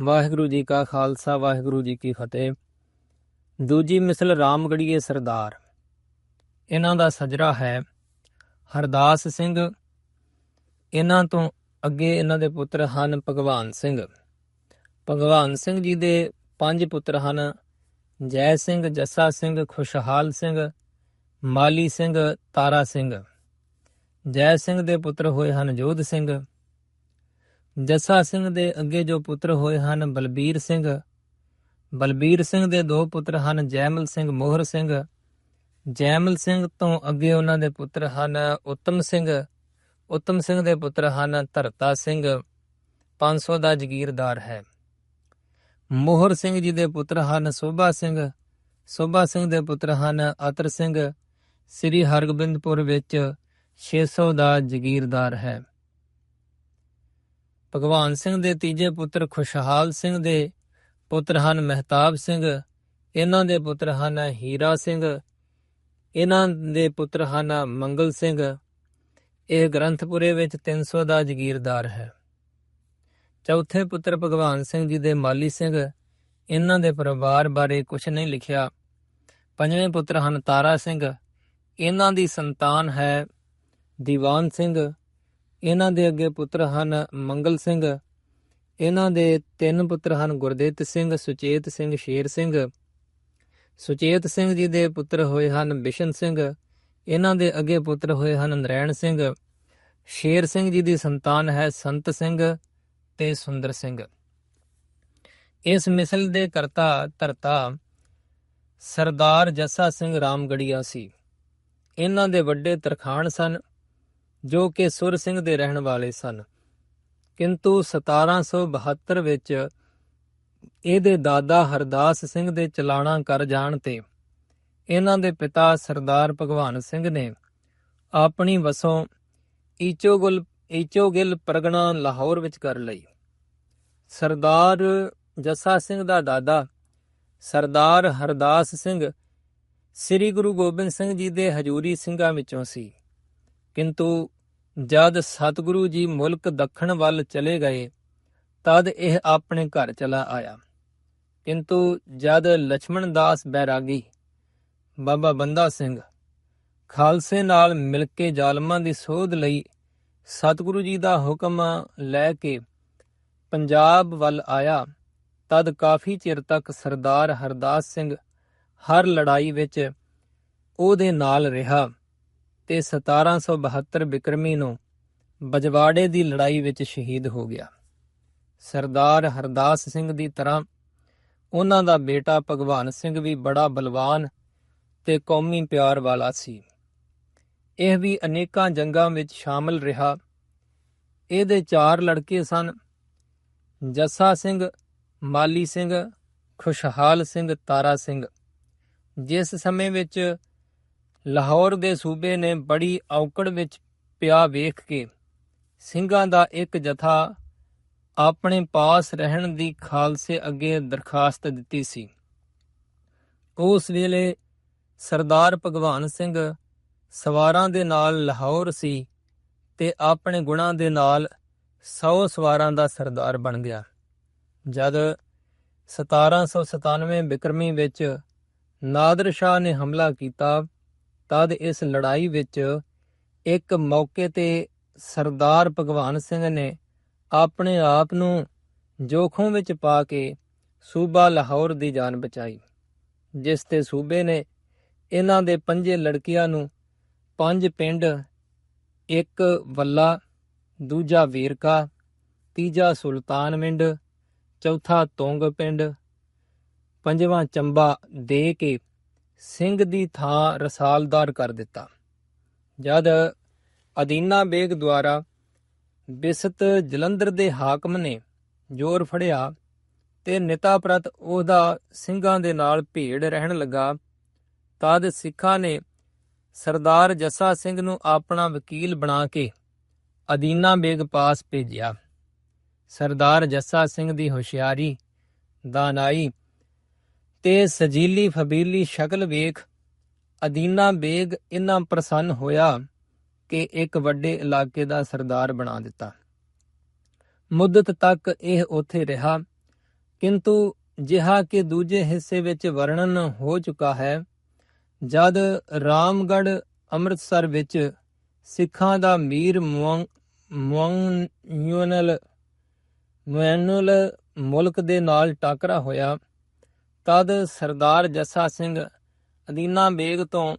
ਵਾਹਿਗੁਰੂ ਜੀ ਕਾ ਖਾਲਸਾ, ਵਾਹਿਗੁਰੂ ਜੀ ਕੀ ਫਤਿਹ। ਦੂਜੀ ਮਿਸਲ ਰਾਮਗੜੀਏ ਸਰਦਾਰ। ਇਹਨਾਂ ਦਾ ਸਜਰਾ ਹੈ ਹਰਦਾਸ ਸਿੰਘ। ਇਹਨਾਂ ਤੋਂ ਅੱਗੇ ਇਹਨਾਂ ਦੇ ਪੁੱਤਰ ਹਨ ਭਗਵਾਨ ਸਿੰਘ। ਭਗਵਾਨ ਸਿੰਘ ਜੀ ਦੇ ਪੰਜ ਪੁੱਤਰ ਹਨ ਜੈ ਸਿੰਘ, ਜੱਸਾ ਸਿੰਘ, ਖੁਸ਼ਹਾਲ ਸਿੰਘ, ਮਾਲੀ ਸਿੰਘ, ਤਾਰਾ ਸਿੰਘ। ਜੈ ਸਿੰਘ ਦੇ ਪੁੱਤਰ ਹੋਏ ਹਨ ਜੋਧ ਸਿੰਘ। ਜੱਸਾ ਸਿੰਘ ਦੇ ਅੱਗੇ ਜੋ ਪੁੱਤਰ ਹੋਏ ਹਨ, ਬਲਬੀਰ ਸਿੰਘ। ਬਲਬੀਰ ਸਿੰਘ ਦੇ ਦੋ ਪੁੱਤਰ ਹਨ, ਜੈਮਲ ਸਿੰਘ, ਮੋਹਰ ਸਿੰਘ। ਜੈਮਲ ਸਿੰਘ ਤੋਂ ਅੱਗੇ ਉਹਨਾਂ ਦੇ ਪੁੱਤਰ ਹਨ, ਉੱਤਮ ਸਿੰਘ। ਉੱਤਮ ਸਿੰਘ ਦੇ ਪੁੱਤਰ ਹਨ, ਧਰਤਾ ਸਿੰਘ। 500 ਦਾ ਜ਼ਗੀਰਦਾਰ ਹੈ। ਮੋਹਰ ਸਿੰਘ ਜੀ ਦੇ ਪੁੱਤਰ ਹਨ, ਸੋਭਾ ਸਿੰਘ। ਸੋਭਾ ਸਿੰਘ ਦੇ ਪੁੱਤਰ ਹਨ, ਅਤਰ ਸਿੰਘ। ਸ੍ਰੀ ਹਰਗੋਬਿੰਦਪੁਰ ਵਿੱਚ 600 ਦਾ ਜ਼ਗੀਰਦਾਰ ਹੈ। ਭਗਵਾਨ ਸਿੰਘ ਦੇ ਤੀਜੇ ਪੁੱਤਰ ਖੁਸ਼ਹਾਲ ਸਿੰਘ ਦੇ ਪੁੱਤਰ ਹਨ ਮਹਿਤਾਬ ਸਿੰਘ, ਇਹਨਾਂ ਦੇ ਪੁੱਤਰ ਹਨ ਹੀਰਾ ਸਿੰਘ, ਇਹਨਾਂ ਦੇ ਪੁੱਤਰ ਹਨ ਮੰਗਲ ਸਿੰਘ। ਇਹ ਗ੍ਰੰਥਪੁਰੇ ਵਿੱਚ 300 ਦਾ ਜ਼ਗੀਰਦਾਰ ਹੈ। ਚੌਥੇ ਪੁੱਤਰ ਭਗਵਾਨ ਸਿੰਘ ਜੀ ਦੇ ਮਾਲੀ ਸਿੰਘ, ਇਹਨਾਂ ਦੇ ਪਰਿਵਾਰ ਬਾਰੇ ਕੁਝ ਨਹੀਂ ਲਿਖਿਆ। ਪੰਜਵੇਂ ਪੁੱਤਰ ਹਨ ਤਾਰਾ ਸਿੰਘ, ਇਹਨਾਂ ਦੀ ਸੰਤਾਨ ਹੈ ਦੀਵਾਨ ਸਿੰਘ ਇਹਨਾਂ ਦੇ ਅੱਗੇ ਪੁੱਤਰ ਹਨ ਮੰਗਲ ਸਿੰਘ, ਇਹਨਾਂ ਦੇ ਤਿੰਨ ਪੁੱਤਰ ਹਨ ਗੁਰਦੇਵ ਸਿੰਘ, ਸੁਚੇਤ ਸਿੰਘ, ਸ਼ੇਰ ਸਿੰਘ। ਸੁਚੇਤ ਸਿੰਘ ਜੀ ਦੇ ਪੁੱਤਰ ਹੋਏ ਹਨ ਬਿਸ਼ਨ ਸਿੰਘ, ਇਹਨਾਂ ਦੇ ਅੱਗੇ ਪੁੱਤਰ ਹੋਏ ਹਨ ਨਰੈਣ ਸਿੰਘ। ਸ਼ੇਰ ਸਿੰਘ ਜੀ ਦੀ ਸੰਤਾਨ ਹੈ ਸੰਤ ਸਿੰਘ ਤੇ ਸੁੰਦਰ ਸਿੰਘ। ਇਸ ਮਿਸਲ ਦੇ ਕਰਤਾ ਧਰਤਾ ਸਰਦਾਰ ਜੱਸਾ ਸਿੰਘ ਰਾਮਗੜੀਆ ਸੀ। ਇਹਨਾਂ ਦੇ ਵੱਡੇ ਤਰਖਾਣ ਸਨ। ਜੋ ਕਿ ਸੁਰ ਸਿੰਘ ਦੇ ਰਹਿਣ ਵਾਲੇ ਸਨ। ਕਿੰਤੂ 1772 ਵਿੱਚ ਇਹਦੇ ਦਾਦਾ ਹਰਦਾਸ ਸਿੰਘ ਦੇ ਚਲਾਣਾ ਕਰ ਜਾਣ ਤੇ ਇਹਨਾਂ ਦੇ ਪਿਤਾ ਸਰਦਾਰ ਭਗਵਾਨ ਸਿੰਘ ਨੇ ਆਪਣੀ ਵਸੋਂ ਈਚੋਗੁਲ, ਈਚੋਗਿਲ ਪਰਗਣਾ ਲਾਹੌਰ ਵਿੱਚ ਕਰ ਲਈ। ਸਰਦਾਰ ਜੱਸਾ ਸਿੰਘ ਦਾ ਦਾਦਾ ਸਰਦਾਰ ਹਰਦਾਸ ਸਿੰਘ ਸ੍ਰੀ ਗੁਰੂ ਗੋਬਿੰਦ ਸਿੰਘ ਜੀ ਦੇ ਹਜੂਰੀ ਸਿੰਘਾਂ ਵਿੱਚੋਂ ਸੀ। ਕਿੰਤੂ ਜਦ ਸਤਿਗੁਰੂ ਜੀ ਮੁਲਕ ਦੱਖਣ ਵੱਲ ਚਲੇ ਗਏ, ਤਦ ਇਹ ਆਪਣੇ ਘਰ ਚਲਾ ਆਇਆ। ਕਿੰਤੂ ਜਦ ਲక్ష్మణ ਦਾਸ ਬੈਰਾਗੀ, ਬਾਬਾ ਬੰਦਾ ਸਿੰਘ, ਖਾਲਸੇ ਨਾਲ ਮਿਲ ਕੇ ਜ਼ਾਲਮਾਂ ਦੀ ਸੋਧ ਲਈ ਸਤਿਗੁਰੂ ਜੀ ਦਾ ਹੁਕਮ ਲੈ ਕੇ ਪੰਜਾਬ ਵੱਲ ਆਇਆ, ਤਦ ਕਾਫੀ ਚਿਰ ਤੱਕ ਸਰਦਾਰ ਹਰਦਾਸ ਸਿੰਘ ਹਰ ਲੜਾਈ ਵਿੱਚ ਉਹਦੇ ਨਾਲ ਰਿਹਾ। ਤੇ 1772 ਬਿਕਰਮੀ ਨੂੰ ਬਜਵਾੜੇ ਦੀ ਲੜਾਈ ਵਿੱਚ ਸ਼ਹੀਦ ਹੋ ਗਿਆ। ਸਰਦਾਰ ਹਰਦਾਸ ਸਿੰਘ ਦੀ ਤਰ੍ਹਾਂ ਉਹਨਾਂ ਦਾ ਬੇਟਾ ਭਗਵਾਨ ਸਿੰਘ ਵੀ ਬੜਾ ਬਲਵਾਨ ਤੇ ਕੌਮੀ ਪਿਆਰ ਵਾਲਾ ਸੀ। ਇਹ ਵੀ ਅਨੇਕਾਂ ਜੰਗਾਂ ਵਿੱਚ ਸ਼ਾਮਲ ਰਿਹਾ। ਇਹਦੇ ਚਾਰ ਲੜਕੇ ਸਨ। ਜੱਸਾ ਸਿੰਘ, ਮਾਲੀ ਸਿੰਘ, ਖੁਸ਼ਹਾਲ ਸਿੰਘ, ਤਾਰਾ ਸਿੰਘ। ਜਿਸ ਸਮੇਂ ਵਿੱਚ ਲਾਹੌਰ ਦੇ ਸੂਬੇ ਨੇ ਬੜੀ ਔਕੜ ਵਿੱਚ ਪਿਆ ਵੇਖ ਕੇ ਸਿੰਘਾਂ ਦਾ ਇੱਕ ਜਥਾ ਆਪਣੇ ਪਾਸ ਰਹਿਣ ਦੀ ਖਾਲਸੇ ਅੱਗੇ ਦਰਖਾਸਤ ਦਿੱਤੀ ਸੀ। ਉਸ ਵੇਲੇ ਸਰਦਾਰ ਭਗਵਾਨ ਸਿੰਘ ਸਵਾਰਾਂ ਦੇ ਨਾਲ ਲਾਹੌਰ ਸੀ ਤੇ ਆਪਣੇ ਗੁਣਾਂ ਦੇ ਨਾਲ 100 ਸਵਾਰਾਂ ਦਾ ਸਰਦਾਰ ਬਣ ਗਿਆ। ਜਦ 1797 ਬਿਕਰਮੀ ਵਿੱਚ ਨਾਦਰ ਸ਼ਾਹ ਨੇ ਹਮਲਾ ਕੀਤਾ ਤਦ ਇਸ ਲੜਾਈ ਵਿੱਚ ਇੱਕ ਮੌਕੇ ਤੇ ਸਰਦਾਰ ਭਗਵਾਨ ਸਿੰਘ ਨੇ ਆਪਣੇ ਆਪ ਨੂੰ ਜੋਖਮ ਵਿੱਚ ਪਾ ਕੇ ਸੂਬਾ ਲਾਹੌਰ ਦੀ ਜਾਨ ਬਚਾਈ, ਜਿਸ ਤੇ ਸੂਬੇ ਨੇ ਇਹਨਾਂ ਦੇ ਪੰਜੇ ਲੜਕੀਆਂ ਨੂੰ ਪੰਜ ਪਿੰਡ, ਇੱਕ ਵੱਲਾ, ਦੂਜਾ ਵੀਰਕਾ, ਤੀਜਾ ਸੁਲਤਾਨ ਪਿੰਡ, ਚੌਥਾ ਤੋਂਗ ਪਿੰਡ, ਪੰਜਵਾਂ ਚੰਬਾ ਦੇ ਕੇ ਸਿੰਘ ਦੀ ਥਾਂ ਰਸਾਲਦਾਰ ਕਰ ਦਿੱਤਾ। ਜਦ ਅਦੀਨਾ ਬੇਗ ਦੁਆਰਾ ਬਿਸਤ ਜਲੰਧਰ ਦੇ ਹਾਕਮ ਨੇ ਜ਼ੋਰ ਫੜਿਆ ਤੇ ਨਿਤਾ ਪ੍ਰਤ ਉਹਦਾ ਸਿੰਘਾਂ ਦੇ ਨਾਲ ਭੇੜ ਰਹਿਣ ਲੱਗਾ, ਤਦ ਸਿੱਖਾਂ ਨੇ ਸਰਦਾਰ ਜੱਸਾ ਸਿੰਘ ਨੂੰ ਆਪਣਾ ਵਕੀਲ ਬਣਾ ਕੇ ਅਦੀਨਾ ਬੇਗ ਪਾਸ ਭੇਜਿਆ। ਸਰਦਾਰ ਜੱਸਾ ਸਿੰਘ ਦੀ ਹੁਸ਼ਿਆਰੀ, ਦਾਨਾਈ ਤੇ ਸਜੀਲੀ ਫਬੀਲੀ ਸ਼ਕਲ ਵੇਖ ਅਦੀਨਾ ਬੇਗ ਇੰਨਾ ਪ੍ਰਸੰਨ ਹੋਇਆ ਕਿ ਇੱਕ ਵੱਡੇ ਇਲਾਕੇ ਦਾ ਸਰਦਾਰ ਬਣਾ ਦਿੱਤਾ। ਮੁੱਦਤ ਤੱਕ ਇਹ ਉੱਥੇ ਰਿਹਾ, ਕਿੰਤੂ ਜਿਹਾ ਕਿ ਦੂਜੇ ਹਿੱਸੇ ਵਿੱਚ ਵਰਣਨ ਹੋ ਚੁੱਕਾ ਹੈ, ਜਦ ਰਾਮਗੜ੍ਹ ਅੰਮ੍ਰਿਤਸਰ ਵਿੱਚ ਸਿੱਖਾਂ ਦਾ ਮੀਰ ਮੁਅੰਨਲ ਮੁਅੰਨਲ ਮੁਲਕ ਦੇ ਨਾਲ ਟਾਕਰਾ ਹੋਇਆ ਤਦ ਸਰਦਾਰ ਜੱਸਾ ਸਿੰਘ ਅਦੀਨਾ ਬੇਗ ਤੋਂ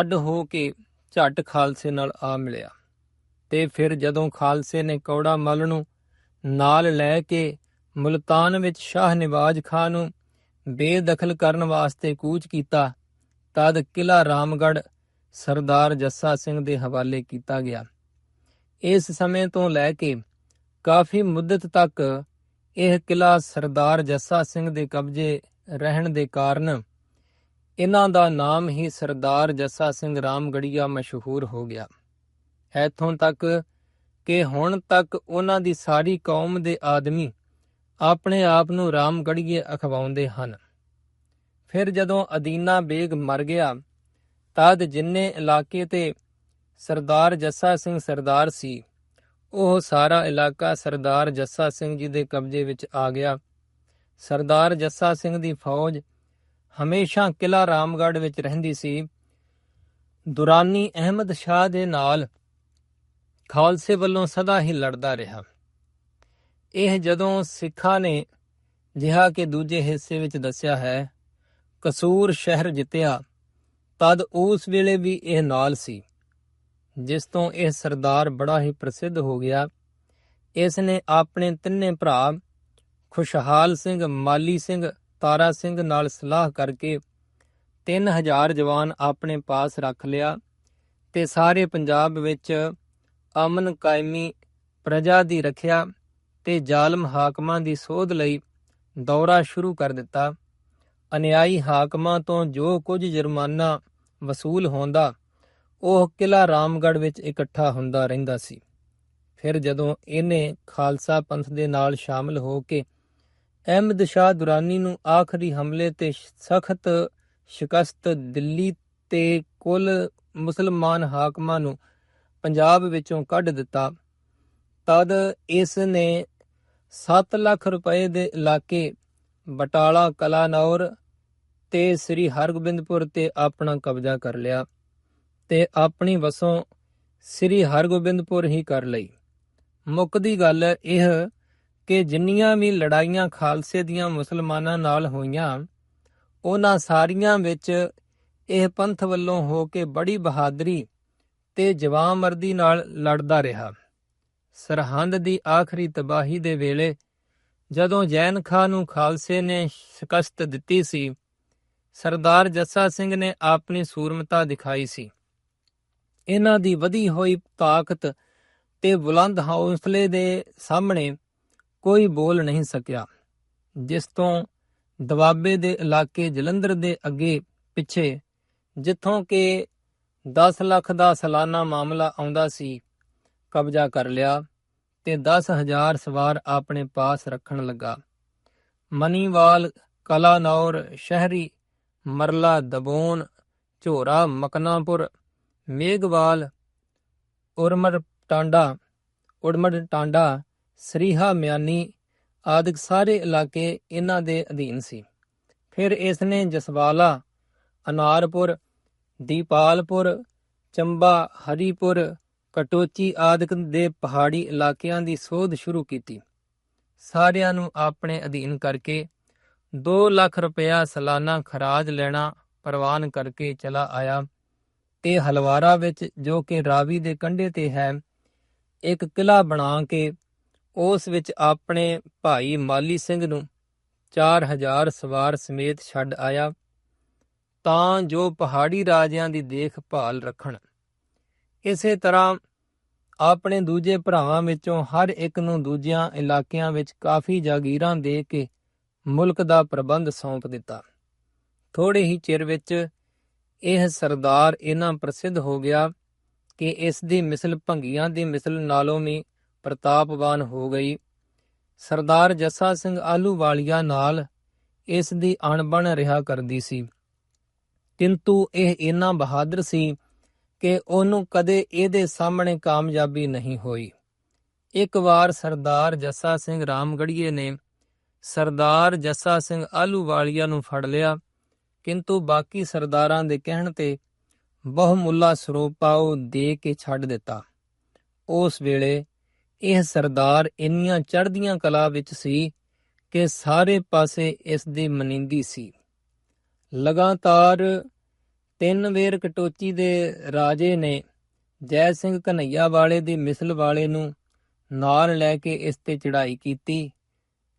ਅੱਡ ਹੋ ਕੇ ਝੱਟ ਖਾਲਸੇ ਨਾਲ ਆ ਮਿਲਿਆ ਤੇ ਫਿਰ ਜਦੋਂ ਖਾਲਸੇ ਨੇ ਕੌੜਾ ਮੱਲ ਨੂੰ ਨਾਲ ਲੈ ਕੇ ਮੁਲਤਾਨ ਵਿੱਚ ਸ਼ਾਹ ਨਿਵਾਜ ਖਾਨ ਨੂੰ ਬੇਦਖਲ ਕਰਨ ਵਾਸਤੇ ਕੂਚ ਕੀਤਾ, ਤਦ ਕਿਲਾ ਰਾਮਗੜ੍ਹ ਸਰਦਾਰ ਜੱਸਾ ਸਿੰਘ ਦੇ ਹਵਾਲੇ ਕੀਤਾ ਗਿਆ। ਇਸ ਸਮੇਂ ਤੋਂ ਲੈ ਕੇ ਕਾਫੀ ਮੁੱਦਤ ਤੱਕ ਇਹ ਕਿਲਾ ਸਰਦਾਰ ਜੱਸਾ ਸਿੰਘ ਦੇ ਕਬਜ਼ੇ ਰਹਿਣ ਦੇ ਕਾਰਨ ਇਹਨਾਂ ਦਾ ਨਾਮ ਹੀ ਸਰਦਾਰ ਜੱਸਾ ਸਿੰਘ ਰਾਮਗੜੀਆ ਮਸ਼ਹੂਰ ਹੋ ਗਿਆ। ਇੱਥੋਂ ਤੱਕ ਕਿ ਹੁਣ ਤੱਕ ਉਹਨਾਂ ਦੀ ਸਾਰੀ ਕੌਮ ਦੇ ਆਦਮੀ ਆਪਣੇ ਆਪ ਨੂੰ ਰਾਮਗੜੀਏ ਅਖਵਾਉਂਦੇ ਹਨ। ਫਿਰ ਜਦੋਂ ਅਦੀਨਾ ਬੇਗ ਮਰ ਗਿਆ, ਤਦ ਜਿੰਨੇ ਇਲਾਕੇ ਤੇ ਸਰਦਾਰ ਜੱਸਾ ਸਿੰਘ ਸਰਦਾਰ ਸੀ, ਉਹ ਸਾਰਾ ਇਲਾਕਾ ਸਰਦਾਰ ਜੱਸਾ ਸਿੰਘ ਜੀ ਦੇ ਕਬਜ਼ੇ ਵਿੱਚ ਆ ਗਿਆ। ਸਰਦਾਰ ਜੱਸਾ ਸਿੰਘ ਦੀ ਫੌਜ ਹਮੇਸ਼ਾ ਕਿਲਾ ਰਾਮਗੜ੍ਹ ਵਿੱਚ ਰਹਿੰਦੀ ਸੀ। ਦੁਰਾਨੀ ਅਹਿਮਦ ਸ਼ਾਹ ਦੇ ਨਾਲ ਖਾਲਸੇ ਵੱਲੋਂ ਸਦਾ ਹੀ ਲੜਦਾ ਰਿਹਾ। ਇਹ ਜਦੋਂ ਸਿੱਖਾਂ ਨੇ ਜਿਹਾ ਕਿ ਦੂਜੇ ਹਿੱਸੇ ਵਿੱਚ ਦੱਸਿਆ ਹੈ, ਕਸੂਰ ਸ਼ਹਿਰ ਜਿੱਤਿਆ, ਤਦ ਉਸ ਵੇਲੇ ਵੀ ਇਹ ਨਾਲ ਸੀ, ਜਿਸ ਤੋਂ ਇਹ ਸਰਦਾਰ ਬੜਾ ਹੀ ਪ੍ਰਸਿੱਧ ਹੋ ਗਿਆ। ਇਸ ਨੇ ਆਪਣੇ ਤਿੰਨੇ ਭਰਾ ਖੁਸ਼ਹਾਲ ਸਿੰਘ, ਮਾਲੀ ਸਿੰਘ, ਤਾਰਾ ਸਿੰਘ ਨਾਲ ਸਲਾਹ ਕਰਕੇ 3000 ਜਵਾਨ ਆਪਣੇ ਪਾਸ ਰੱਖ ਲਿਆ ਤੇ ਸਾਰੇ ਪੰਜਾਬ ਵਿੱਚ ਅਮਨ ਕਾਇਮੀ ਪ੍ਰਜਾ ਦੀ ਰੱਖਿਆ ਤੇ ਜ਼ਾਲਮ ਹਾਕਮਾਂ ਦੀ ਸੋਧ ਲਈ ਦੌਰਾ ਸ਼ੁਰੂ ਕਰ ਦਿੱਤਾ। ਅਨਿਆਈ ਹਾਕਮਾਂ ਤੋਂ ਜੋ ਕੁਝ ਜੁਰਮਾਨਾ ਵਸੂਲ ਹੁੰਦਾ, ਉਹ ਕਿਲਾ ਰਾਮਗੜ੍ਹ ਵਿੱਚ ਇਕੱਠਾ ਹੁੰਦਾ ਰਹਿੰਦਾ ਸੀ। ਫਿਰ ਜਦੋਂ ਇਹਨੇ ਖਾਲਸਾ ਪੰਥ ਦੇ ਨਾਲ ਸ਼ਾਮਲ ਹੋ ਕੇ ਅਹਿਮਦ ਸ਼ਾਹ ਦੁਰਾਨੀ ਨੂੰ ਆਖਰੀ ਹਮਲੇ ਤੇ ਸਖਤ ਸ਼ਿਕਸਤ, ਦਿੱਲੀ ਤੇ ਕੁੱਲ ਮੁਸਲਮਾਨ ਹਾਕਮਾਂ ਨੂੰ ਪੰਜਾਬ ਵਿੱਚੋਂ ਕੱਢ ਦਿੱਤਾ। ਤਦ ਇਸ ਨੇ 7 ਲੱਖ ਰੁਪਏ ਦੇ ਇਲਾਕੇ ਬਟਾਲਾ, ਕਲਾਨੌਰ ਤੇ ਸ੍ਰੀ ਹਰਗੋਬਿੰਦਪੁਰ ਤੇ ਆਪਣਾ ਕਬਜ਼ਾ ਕਰ ਲਿਆ ਤੇ ਆਪਣੀ ਵਸੋਂ ਸ੍ਰੀ ਹਰਗੋਬਿੰਦਪੁਰ ਹੀ ਕਰ ਲਈ। ਮੁੱਕਦੀ ਗੱਲ ਇਹ ਕਿ ਜਿੰਨੀਆਂ ਵੀ ਲੜਾਈਆਂ ਖਾਲਸੇ ਦੀਆਂ ਮੁਸਲਮਾਨਾਂ ਨਾਲ ਹੋਈਆਂ, ਉਹਨਾਂ ਸਾਰੀਆਂ ਵਿੱਚ ਇਹ ਪੰਥ ਵੱਲੋਂ ਹੋ ਕੇ ਬੜੀ ਬਹਾਦਰੀ ਤੇ ਜਵਾਨਮਰਦੀ ਨਾਲ ਲੜਦਾ ਰਿਹਾ। ਸਰਹੰਦ ਦੀ ਆਖਰੀ ਤਬਾਹੀ ਦੇ ਵੇਲੇ ਜਦੋਂ ਜੈਨ ਖਾਨ ਨੂੰ ਖਾਲਸੇ ਨੇ ਸ਼ਿਕਸਤ ਦਿੱਤੀ ਸੀ, ਸਰਦਾਰ ਜੱਸਾ ਸਿੰਘ ਨੇ ਆਪਣੀ ਸੂਰਮਤਾ ਦਿਖਾਈ ਸੀ। ਇਹਨਾਂ ਦੀ ਵਧੀ ਹੋਈ ਤਾਕਤ ਤੇ ਬੁਲੰਦ ਹੌਸਲੇ ਦੇ ਸਾਹਮਣੇ ਕੋਈ ਬੋਲ ਨਹੀਂ ਸਕਿਆ। ਜਿਸ ਤੋਂ ਦਵਾਬੇ ਦੇ ਇਲਾਕੇ ਜਲੰਧਰ ਦੇ ਅੱਗੇ ਪਿੱਛੇ, ਜਿੱਥੋਂ ਕਿ 10 ਲੱਖ ਦਾ ਸਾਲਾਨਾ ਮਾਮਲਾ ਆਉਂਦਾ ਸੀ, ਕਬਜ਼ਾ ਕਰ ਲਿਆ ਤੇ 10000 ਸਵਾਰ ਆਪਣੇ ਪਾਸ ਰੱਖਣ ਲੱਗਾ। ਮਨੀਵਾਲ ਕਲਾਨੌਰ ਸ਼ਹਿਰੀ ਮਰਲਾ ਦਬੋਨ, ਝੋਰਾ ਮਕਨਾਪੁਰ ਮੇਗਵਾਲ ਉਰਮਰ ਟਾਂਡਾ ਉੜਮੜ ਟਾਂਡਾ ਸਰੀਹਾ, ਮਿਆਨੀ ਆਦਿਕ ਸਾਰੇ ਇਲਾਕੇ ਇਹਨਾਂ ਦੇ ਅਧੀਨ ਸੀ। ਫਿਰ ਇਸ ਨੇ ਜਸਵਾਲਾ, ਅਨਾਰਪੁਰ, ਦੀਪਾਲਪੁਰ, ਚੰਬਾ, ਹਰੀਪੁਰ, ਕਟੋਚੀ ਆਦਿਕ ਦੇ ਪਹਾੜੀ ਇਲਾਕਿਆਂ ਦੀ ਸੋਧ ਸ਼ੁਰੂ ਕੀਤੀ। ਸਾਰਿਆਂ ਨੂੰ ਆਪਣੇ ਅਧੀਨ ਕਰਕੇ 2 ਲੱਖ ਰੁਪਇਆ ਸਾਲਾਨਾ ਖਰਾਜ ਲੈਣਾ ਪ੍ਰਵਾਨ ਕਰਕੇ ਚਲਾ ਆਇਆ ਤੇ ਹਲਵਾਰਾ ਵਿੱਚ ਜੋ ਕਿ ਰਾਵੀ ਦੇ ਕੰਢੇ ਤੇ ਹੈ, ਇੱਕ ਕਿਲਾ ਬਣਾ ਕੇ ਉਸ ਵਿੱਚ ਆਪਣੇ ਭਾਈ ਮਾਲੀ ਸਿੰਘ ਨੂੰ 4000 ਸਵਾਰ ਸਮੇਤ ਛੱਡ ਆਇਆ, ਤਾਂ ਜੋ ਪਹਾੜੀ ਰਾਜਿਆਂ ਦੀ ਦੇਖਭਾਲ ਰੱਖਣ। ਇਸੇ ਤਰ੍ਹਾਂ ਆਪਣੇ ਦੂਜੇ ਭਰਾਵਾਂ ਵਿੱਚੋਂ ਹਰ ਇੱਕ ਨੂੰ ਦੂਜਿਆਂ ਇਲਾਕਿਆਂ ਵਿੱਚ ਕਾਫੀ ਜਾਗੀਰਾਂ ਦੇ ਕੇ ਮੁਲਕ ਦਾ ਪ੍ਰਬੰਧ ਸੌਂਪ ਦਿੱਤਾ। ਥੋੜੇ ਹੀ ਚਿਰ ਵਿੱਚ ਇਹ ਸਰਦਾਰ ਇਹਨਾਂ ਪ੍ਰਸਿੱਧ ਹੋ ਗਿਆ ਕਿ ਇਸ ਦੀ ਮਿਸਲ ਭੰਗੀਆਂ ਦੀ ਮਿਸਲ ਨਾਲੋਂ ਵੀ ਪ੍ਰਤਾਪਵਾਨ ਹੋ ਗਈ। ਸਰਦਾਰ ਜੱਸਾ ਸਿੰਘ ਆਲੂਵਾਲੀਆ ਨਾਲ ਇਸ ਦੀ ਅਣਬਣ ਰਿਹਾ ਕਰਦੀ ਸੀ। ਕਿੰਤੂ ਇਹ ਇੰਨਾ ਬਹਾਦਰ ਸੀ ਕਿ ਉਹਨੂੰ ਕਦੇ ਇਹਦੇ ਸਾਹਮਣੇ ਕਾਮਯਾਬੀ ਨਹੀਂ ਹੋਈ। ਇੱਕ ਵਾਰ ਸਰਦਾਰ ਜੱਸਾ ਸਿੰਘ ਰਾਮਗੜੀਏ ਨੇ ਸਰਦਾਰ ਜੱਸਾ ਸਿੰਘ ਆਲੂਵਾਲੀਆ ਨੂੰ ਫੜ ਲਿਆ। ਕਿੰਤੂ ਬਾਕੀ ਸਰਦਾਰਾਂ ਦੇ ਕਹਿਣ ਤੇ ਬਹੁਮੁੱਲਾ ਸਰੋਪਾਓ ਦੇ ਕੇ ਛੱਡ ਦਿੱਤਾ। ਉਸ ਵੇਲੇ ਇਹ ਸਰਦਾਰ ਇੰਨੀਆਂ ਚੜ੍ਹਦੀਆਂ ਕਲਾ ਵਿੱਚ ਸੀ ਕਿ ਸਾਰੇ ਪਾਸੇ ਇਸ ਦੀ ਮਨਿੰਦੀ ਸੀ। ਲਗਾਤਾਰ ਤਿੰਨ ਵੇਰ ਕਟੋਚੀ ਦੇ ਰਾਜੇ ਨੇ ਜੈ ਸਿੰਘ ਕਨਈਆ ਵਾਲੇ ਦੀ ਮਿਸਲ ਵਾਲੇ ਨੂੰ ਨਾਲ ਲੈ ਕੇ ਇਸ ਤੇ ਚੜ੍ਹਾਈ ਕੀਤੀ,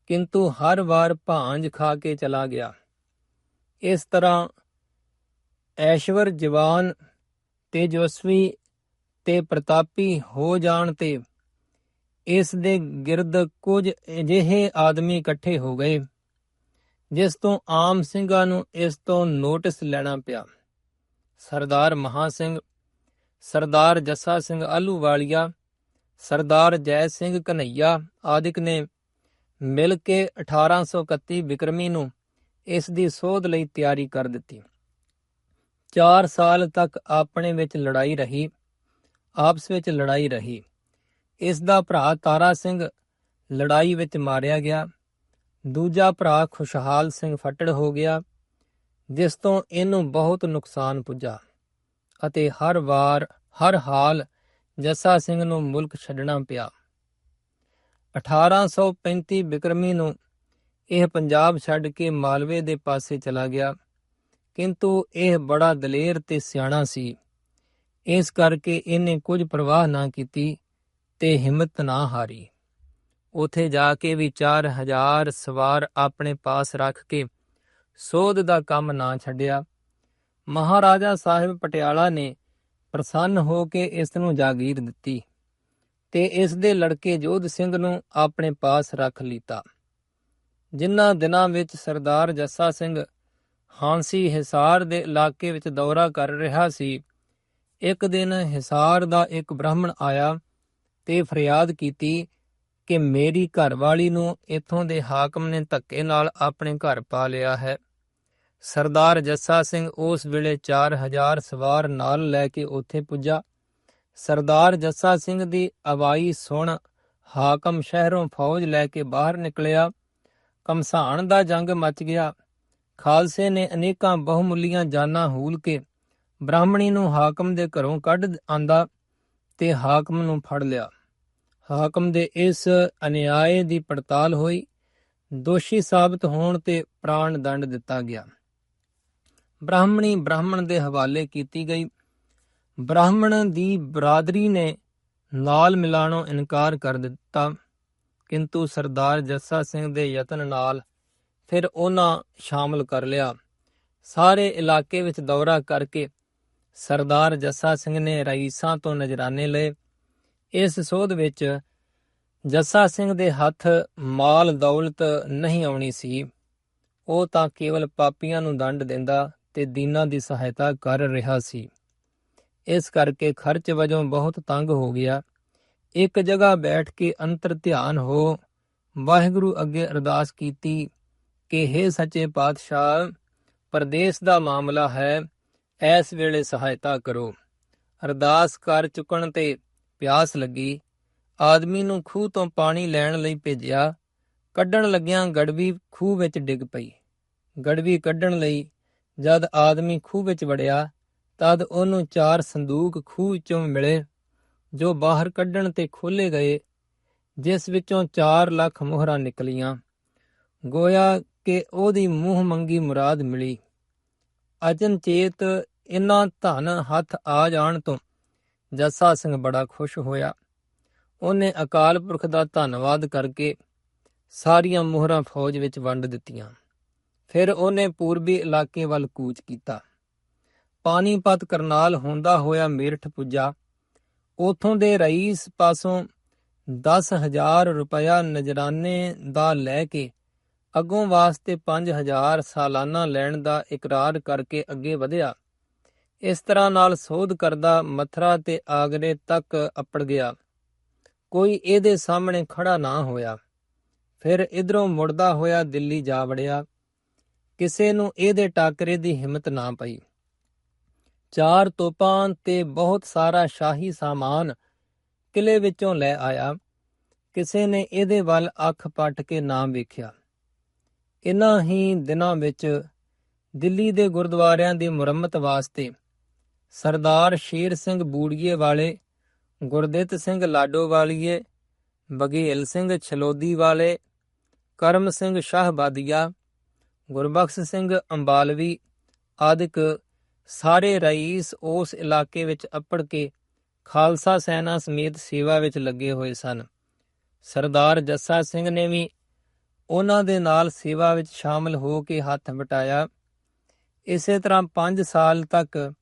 ਕਿੰਤੂ ਹਰ ਵਾਰ ਭਾਂਜ ਖਾ ਕੇ ਚਲਾ ਗਿਆ। ਇਸ ਤਰ੍ਹਾਂ ਐਸ਼ਵਰ ਜਵਾਨ ਤੇਜਸਵੀ ਤੇ ਪ੍ਰਤਾਪੀ ਹੋ ਜਾਣ ਤੇ ਇਸ ਦੇ ਗਿਰਦ ਕੁਝ ਅਜਿਹੇ ਆਦਮੀ ਇਕੱਠੇ ਹੋ ਗਏ, ਜਿਸ ਤੋਂ ਆਮ ਸਿੰਘਾਂ ਨੂੰ ਇਸ ਤੋਂ ਨੋਟਿਸ ਲੈਣਾ ਪਿਆ। ਸਰਦਾਰ ਮਹਾ ਸਿੰਘ ਸਰਦਾਰ ਜੱਸਾ ਸਿੰਘ ਆਲੂਵਾਲੀਆ ਸਰਦਾਰ ਜੈ ਸਿੰਘ ਕਨਈਆ ਆਦਿਕ ਨੇ ਮਿਲ ਕੇ 1831 ਵਿਕਰਮੀ ਨੂੰ ਇਸ ਦੀ ਸੋਧ ਲਈ ਤਿਆਰੀ ਕਰ ਦਿੱਤੀ। 4 ਸਾਲ ਤੱਕ ਆਪਣੇ ਵਿੱਚ ਲੜਾਈ ਰਹੀ, ਆਪਸ ਵਿੱਚ ਲੜਾਈ ਰਹੀ। ਇਸ ਦਾ ਭਰਾ ਤਾਰਾ ਸਿੰਘ ਲੜਾਈ ਵਿੱਚ ਮਾਰਿਆ ਗਿਆ। ਦੂਜਾ ਭਰਾ ਖੁਸ਼ਹਾਲ ਸਿੰਘ ਫੱਟੜ ਹੋ ਗਿਆ, ਜਿਸ ਤੋਂ ਇਹਨੂੰ ਬਹੁਤ ਨੁਕਸਾਨ ਪੁੱਜਾ ਅਤੇ ਹਰ ਵਾਰ, ਹਰ ਹਾਲ ਜੱਸਾ ਸਿੰਘ ਨੂੰ ਮੁਲਕ ਛੱਡਣਾ ਪਿਆ। 1835 ਬਿਕਰਮੀ ਨੂੰ ਇਹ ਪੰਜਾਬ ਛੱਡ ਕੇ ਮਾਲਵੇ ਦੇ ਪਾਸੇ ਚਲਾ ਗਿਆ, ਕਿੰਤੂ ਇਹ ਬੜਾ ਦਲੇਰ ਤੇ ਸਿਆਣਾ ਸੀ। ਇਸ ਕਰਕੇ ਇਹਨੇ ਕੁਝ ਪਰਵਾਹ ਨਾ ਕੀਤੀ ਤੇ ਹਿੰਮਤ ਨਾ ਹਾਰੀ। ਉਥੇ ਜਾ ਕੇ ਵੀ 4000 ਸਵਾਰ ਆਪਣੇ ਪਾਸ ਰੱਖ ਕੇ ਸੋਧ ਦਾ ਕੰਮ ਨਾ ਛੱਡਿਆ। ਮਹਾਰਾਜਾ ਸਾਹਿਬ ਪਟਿਆਲਾ ਨੇ ਪ੍ਰਸੰਨ ਹੋ ਕੇ ਇਸ ਨੂੰ ਜਾਗੀਰ ਦਿੱਤੀ ਤੇ ਇਸ ਦੇ ਲੜਕੇ ਜੋਧ ਸਿੰਘ ਨੂੰ ਆਪਣੇ ਪਾਸ ਰੱਖ ਲੀਤਾ। ਜਿਨ੍ਹਾਂ ਦਿਨਾਂ ਵਿੱਚ ਸਰਦਾਰ ਜੱਸਾ ਸਿੰਘ ਹਾਂਸੀ ਹਿਸਾਰ ਦੇ ਇਲਾਕੇ ਵਿੱਚ ਦੌਰਾ ਕਰ ਰਿਹਾ ਸੀ, ਇੱਕ ਦਿਨ ਹਿਸਾਰ ਦਾ ਇੱਕ ਬ੍ਰਾਹਮਣ ਆਇਆ ਤੇ ਫਰਿਆਦ ਕੀਤੀ ਕਿ ਮੇਰੀ ਘਰਵਾਲੀ ਨੂੰ ਇੱਥੋਂ ਦੇ ਹਾਕਮ ਨੇ ਧੱਕੇ ਨਾਲ ਆਪਣੇ ਘਰ ਪਾ ਲਿਆ ਹੈ। ਸਰਦਾਰ ਜੱਸਾ ਸਿੰਘ ਉਸ ਵੇਲੇ 4000 ਸਵਾਰ ਨਾਲ ਲੈ ਕੇ ਉੱਥੇ ਪੁੱਜਾ। ਸਰਦਾਰ ਜੱਸਾ ਸਿੰਘ ਦੀ ਅਵਾਈ ਸੁਣ ਹਾਕਮ ਸ਼ਹਿਰੋਂ ਫੌਜ ਲੈ ਕੇ ਬਾਹਰ ਨਿਕਲਿਆ। ਕਮਸਾਨ ਦਾ ਜੰਗ ਮਚ ਗਿਆ। ਖਾਲਸੇ ਨੇ ਅਨੇਕਾਂ ਬਹੁਮੁੱਲੀਆਂ ਜਾਨਾਂ ਹੂਲ ਕੇ ਬ੍ਰਾਹਮਣੀ ਨੂੰ ਹਾਕਮ ਦੇ ਘਰੋਂ ਕੱਢ ਆਂਦਾ ਤੇ ਹਾਕਮ ਨੂੰ ਫੜ ਲਿਆ। ਹਾਕਮ ਦੇ ਇਸ ਅਨਿਆਏ ਦੀ ਪੜਤਾਲ ਹੋਈ। ਦੋਸ਼ੀ ਸਾਬਤ ਹੋਣ ਤੇ ਪ੍ਰਾਣ ਦੰਡ ਦਿੱਤਾ ਗਿਆ। ਬ੍ਰਾਹਮਣੀ ਬ੍ਰਾਹਮਣ ਦੇ ਹਵਾਲੇ ਕੀਤੀ ਗਈ। ਬ੍ਰਾਹਮਣ ਦੀ ਬਰਾਦਰੀ ਨੇ ਨਾਲ ਮਿਲਾਣੋਂ ਇਨਕਾਰ ਕਰ ਦਿੱਤਾ। ਕਿੰਤੂ ਸਰਦਾਰ ਜੱਸਾ ਸਿੰਘ ਦੇ ਯਤਨ ਨਾਲ ਫਿਰ ਉਹਨਾਂ ਸ਼ਾਮਲ ਕਰ ਲਿਆ। ਸਾਰੇ ਇਲਾਕੇ ਵਿੱਚ ਦੌਰਾ ਕਰਕੇ ਸਰਦਾਰ ਜੱਸਾ ਸਿੰਘ ਨੇ ਰਈਸਾਂ ਤੋਂ ਨਜ਼ਰਾਨੇ ਲਏ। ਇਸ ਸੋਧ ਵਿੱਚ ਜੱਸਾ ਸਿੰਘ ਦੇ ਹੱਥ ਮਾਲ ਦੌਲਤ ਨਹੀਂ ਆਉਣੀ ਸੀ। ਉਹ ਤਾਂ ਕੇਵਲ ਪਾਪੀਆਂ ਨੂੰ ਦੰਡ ਦਿੰਦਾ ਤੇ ਦੀਨਾਂ ਦੀ ਸਹਾਇਤਾ ਕਰ ਰਿਹਾ ਸੀ। ਇਸ ਕਰਕੇ ਖਰਚ ਵਜੋਂ ਬਹੁਤ ਤੰਗ ਹੋ ਗਿਆ। ਇੱਕ ਜਗ੍ਹਾ ਬੈਠ ਕੇ ਅੰਤਰ ਧਿਆਨ ਹੋ, ਵਾਹਿਗੁਰੂ ਅੱਗੇ ਅਰਦਾਸ ਕੀਤੀ ਕਿ हे ਸੱਚੇ ਪਾਤਸ਼ਾਹ, ਪਰਦੇਸ ਦਾ ਮਾਮਲਾ ਹੈ, ਇਸ ਵੇਲੇ ਸਹਾਇਤਾ ਕਰੋ। ਅਰਦਾਸ ਕਰ ਚੁੱਕਣ ਤੇ ਪਿਆਸ ਲੱਗੀ। ਆਦਮੀ ਨੂੰ ਖੂਹ ਤੋਂ ਪਾਣੀ ਲੈਣ ਲਈ ਭੇਜਿਆ। ਕੱਢਣ ਲੱਗਿਆਂ ਗੜਵੀ ਖੂਹ ਵਿੱਚ ਡਿੱਗ ਪਈ। ਗੜਵੀ ਕੱਢਣ ਲਈ ਜਦ ਆਦਮੀ ਖੂਹ ਵਿੱਚ ਵੜਿਆ, ਤਦ ਉਹਨੂੰ ਚਾਰ ਸੰਦੂਕ ਖੂਹ ਚੋਂ ਮਿਲੇ, ਜੋ ਬਾਹਰ ਕੱਢਣ ਤੇ ਖੋਲੇ ਗਏ, ਜਿਸ ਵਿੱਚੋਂ 4 ਲੱਖ ਮੋਹਰਾਂ ਨਿਕਲੀਆਂ। ਗੋਇਆ ਕਿ ਉਹਦੀ ਮੂੰਹ ਮੰਗੀ ਮੁਰਾਦ ਮਿਲੀ। ਅਚਨਚੇਤ ਇਨਾਂ ਧਨ ਹੱਥ ਆ ਜਾਣ ਤੋਂ ਜੱਸਾ ਸਿੰਘ ਬੜਾ ਖੁਸ਼ ਹੋਇਆ। ਉਹਨੇ ਅਕਾਲ ਪੁਰਖ ਦਾ ਧੰਨਵਾਦ ਕਰਕੇ ਸਾਰੀਆਂ ਮੋਹਰਾਂ ਫੌਜ ਵਿੱਚ ਵੰਡ ਦਿੱਤੀਆਂ। ਫਿਰ ਉਹਨੇ ਪੂਰਬੀ ਇਲਾਕੇ ਵੱਲ ਕੂਚ ਕੀਤਾ। ਪਾਣੀਪਤ ਕਰਨਾਲ ਹੁੰਦਾ ਹੋਇਆ ਮੇਰਠ ਪੁੱਜਾ। ਉਥੋਂ ਦੇ ਰਈਸ ਪਾਸੋਂ 10000 ਰੁਪਇਆ ਨਜਰਾਨੇ ਦਾ ਲੈ ਕੇ ਅੱਗੋਂ ਵਾਸਤੇ 5000 ਸਾਲਾਨਾ ਲੈਣ ਦਾ ਇਕਰਾਰ ਕਰਕੇ ਅੱਗੇ ਵਧਿਆ। ਇਸ ਤਰ੍ਹਾਂ ਨਾਲ ਸੋਧ ਕਰਦਾ ਮਥਰਾ ਤੇ ਆਗਰੇ ਤੱਕ ਅਪੜ ਗਿਆ। ਕੋਈ ਇਹਦੇ ਸਾਹਮਣੇ ਖੜਾ ਨਾ ਹੋਇਆ। ਫਿਰ ਇਧਰੋਂ ਮੁੜਦਾ ਹੋਇਆ ਦਿੱਲੀ ਜਾ ਵੜਿਆ। ਕਿਸੇ ਨੂੰ ਇਹਦੇ ਟਾਕਰੇ ਦੀ ਹਿੰਮਤ ਨਾ ਪਈ। ਚਾਰ ਤੋਪਾਂ ਤੇ ਬਹੁਤ ਸਾਰਾ ਸ਼ਾਹੀ ਸਾਮਾਨ ਕਿਲੇ ਵਿੱਚੋਂ ਲੈ ਆਇਆ। ਕਿਸੇ ਨੇ ਇਹਦੇ ਵੱਲ ਅੱਖ ਪੱਟ ਕੇ ਨਾ ਵੇਖਿਆ। ਇਨ੍ਹਾਂ ਹੀ ਦਿਨਾਂ ਵਿੱਚ ਦਿੱਲੀ ਦੇ ਗੁਰਦੁਆਰਿਆਂ ਦੀ ਮੁਰੰਮਤ ਵਾਸਤੇ ਸਰਦਾਰ ਸ਼ੇਰ ਸਿੰਘ ਬੂੜੀਏ ਵਾਲੇ, ਗੁਰਦਿੱਤ ਸਿੰਘ ਲਾਡੋ ਵਾਲੀਏ ਬਗੇਲ ਸਿੰਘ ਛਲੋਦੀ ਵਾਲੇ, ਕਰਮ ਸਿੰਘ ਸ਼ਾਹਬਾਦੀਆ ਗੁਰਬਖਸ਼ ਸਿੰਘ ਅੰਬਾਲਵੀ ਆਦਿਕ ਸਾਰੇ ਰਈਸ ਉਸ ਇਲਾਕੇ ਵਿੱਚ ਅੱਪੜ ਕੇ ਖਾਲਸਾ ਸੈਨਾ ਸਮੇਤ ਸੇਵਾ ਵਿੱਚ ਲੱਗੇ ਹੋਏ ਸਨ। ਸਰਦਾਰ ਜੱਸਾ ਸਿੰਘ ਨੇ ਵੀ ਉਹਨਾਂ ਦੇ ਨਾਲ ਸੇਵਾ ਵਿੱਚ ਸ਼ਾਮਲ ਹੋ ਕੇ ਹੱਥ ਵਟਾਇਆ। ਇਸੇ ਤਰ੍ਹਾਂ 5 ਸਾਲ ਤੱਕ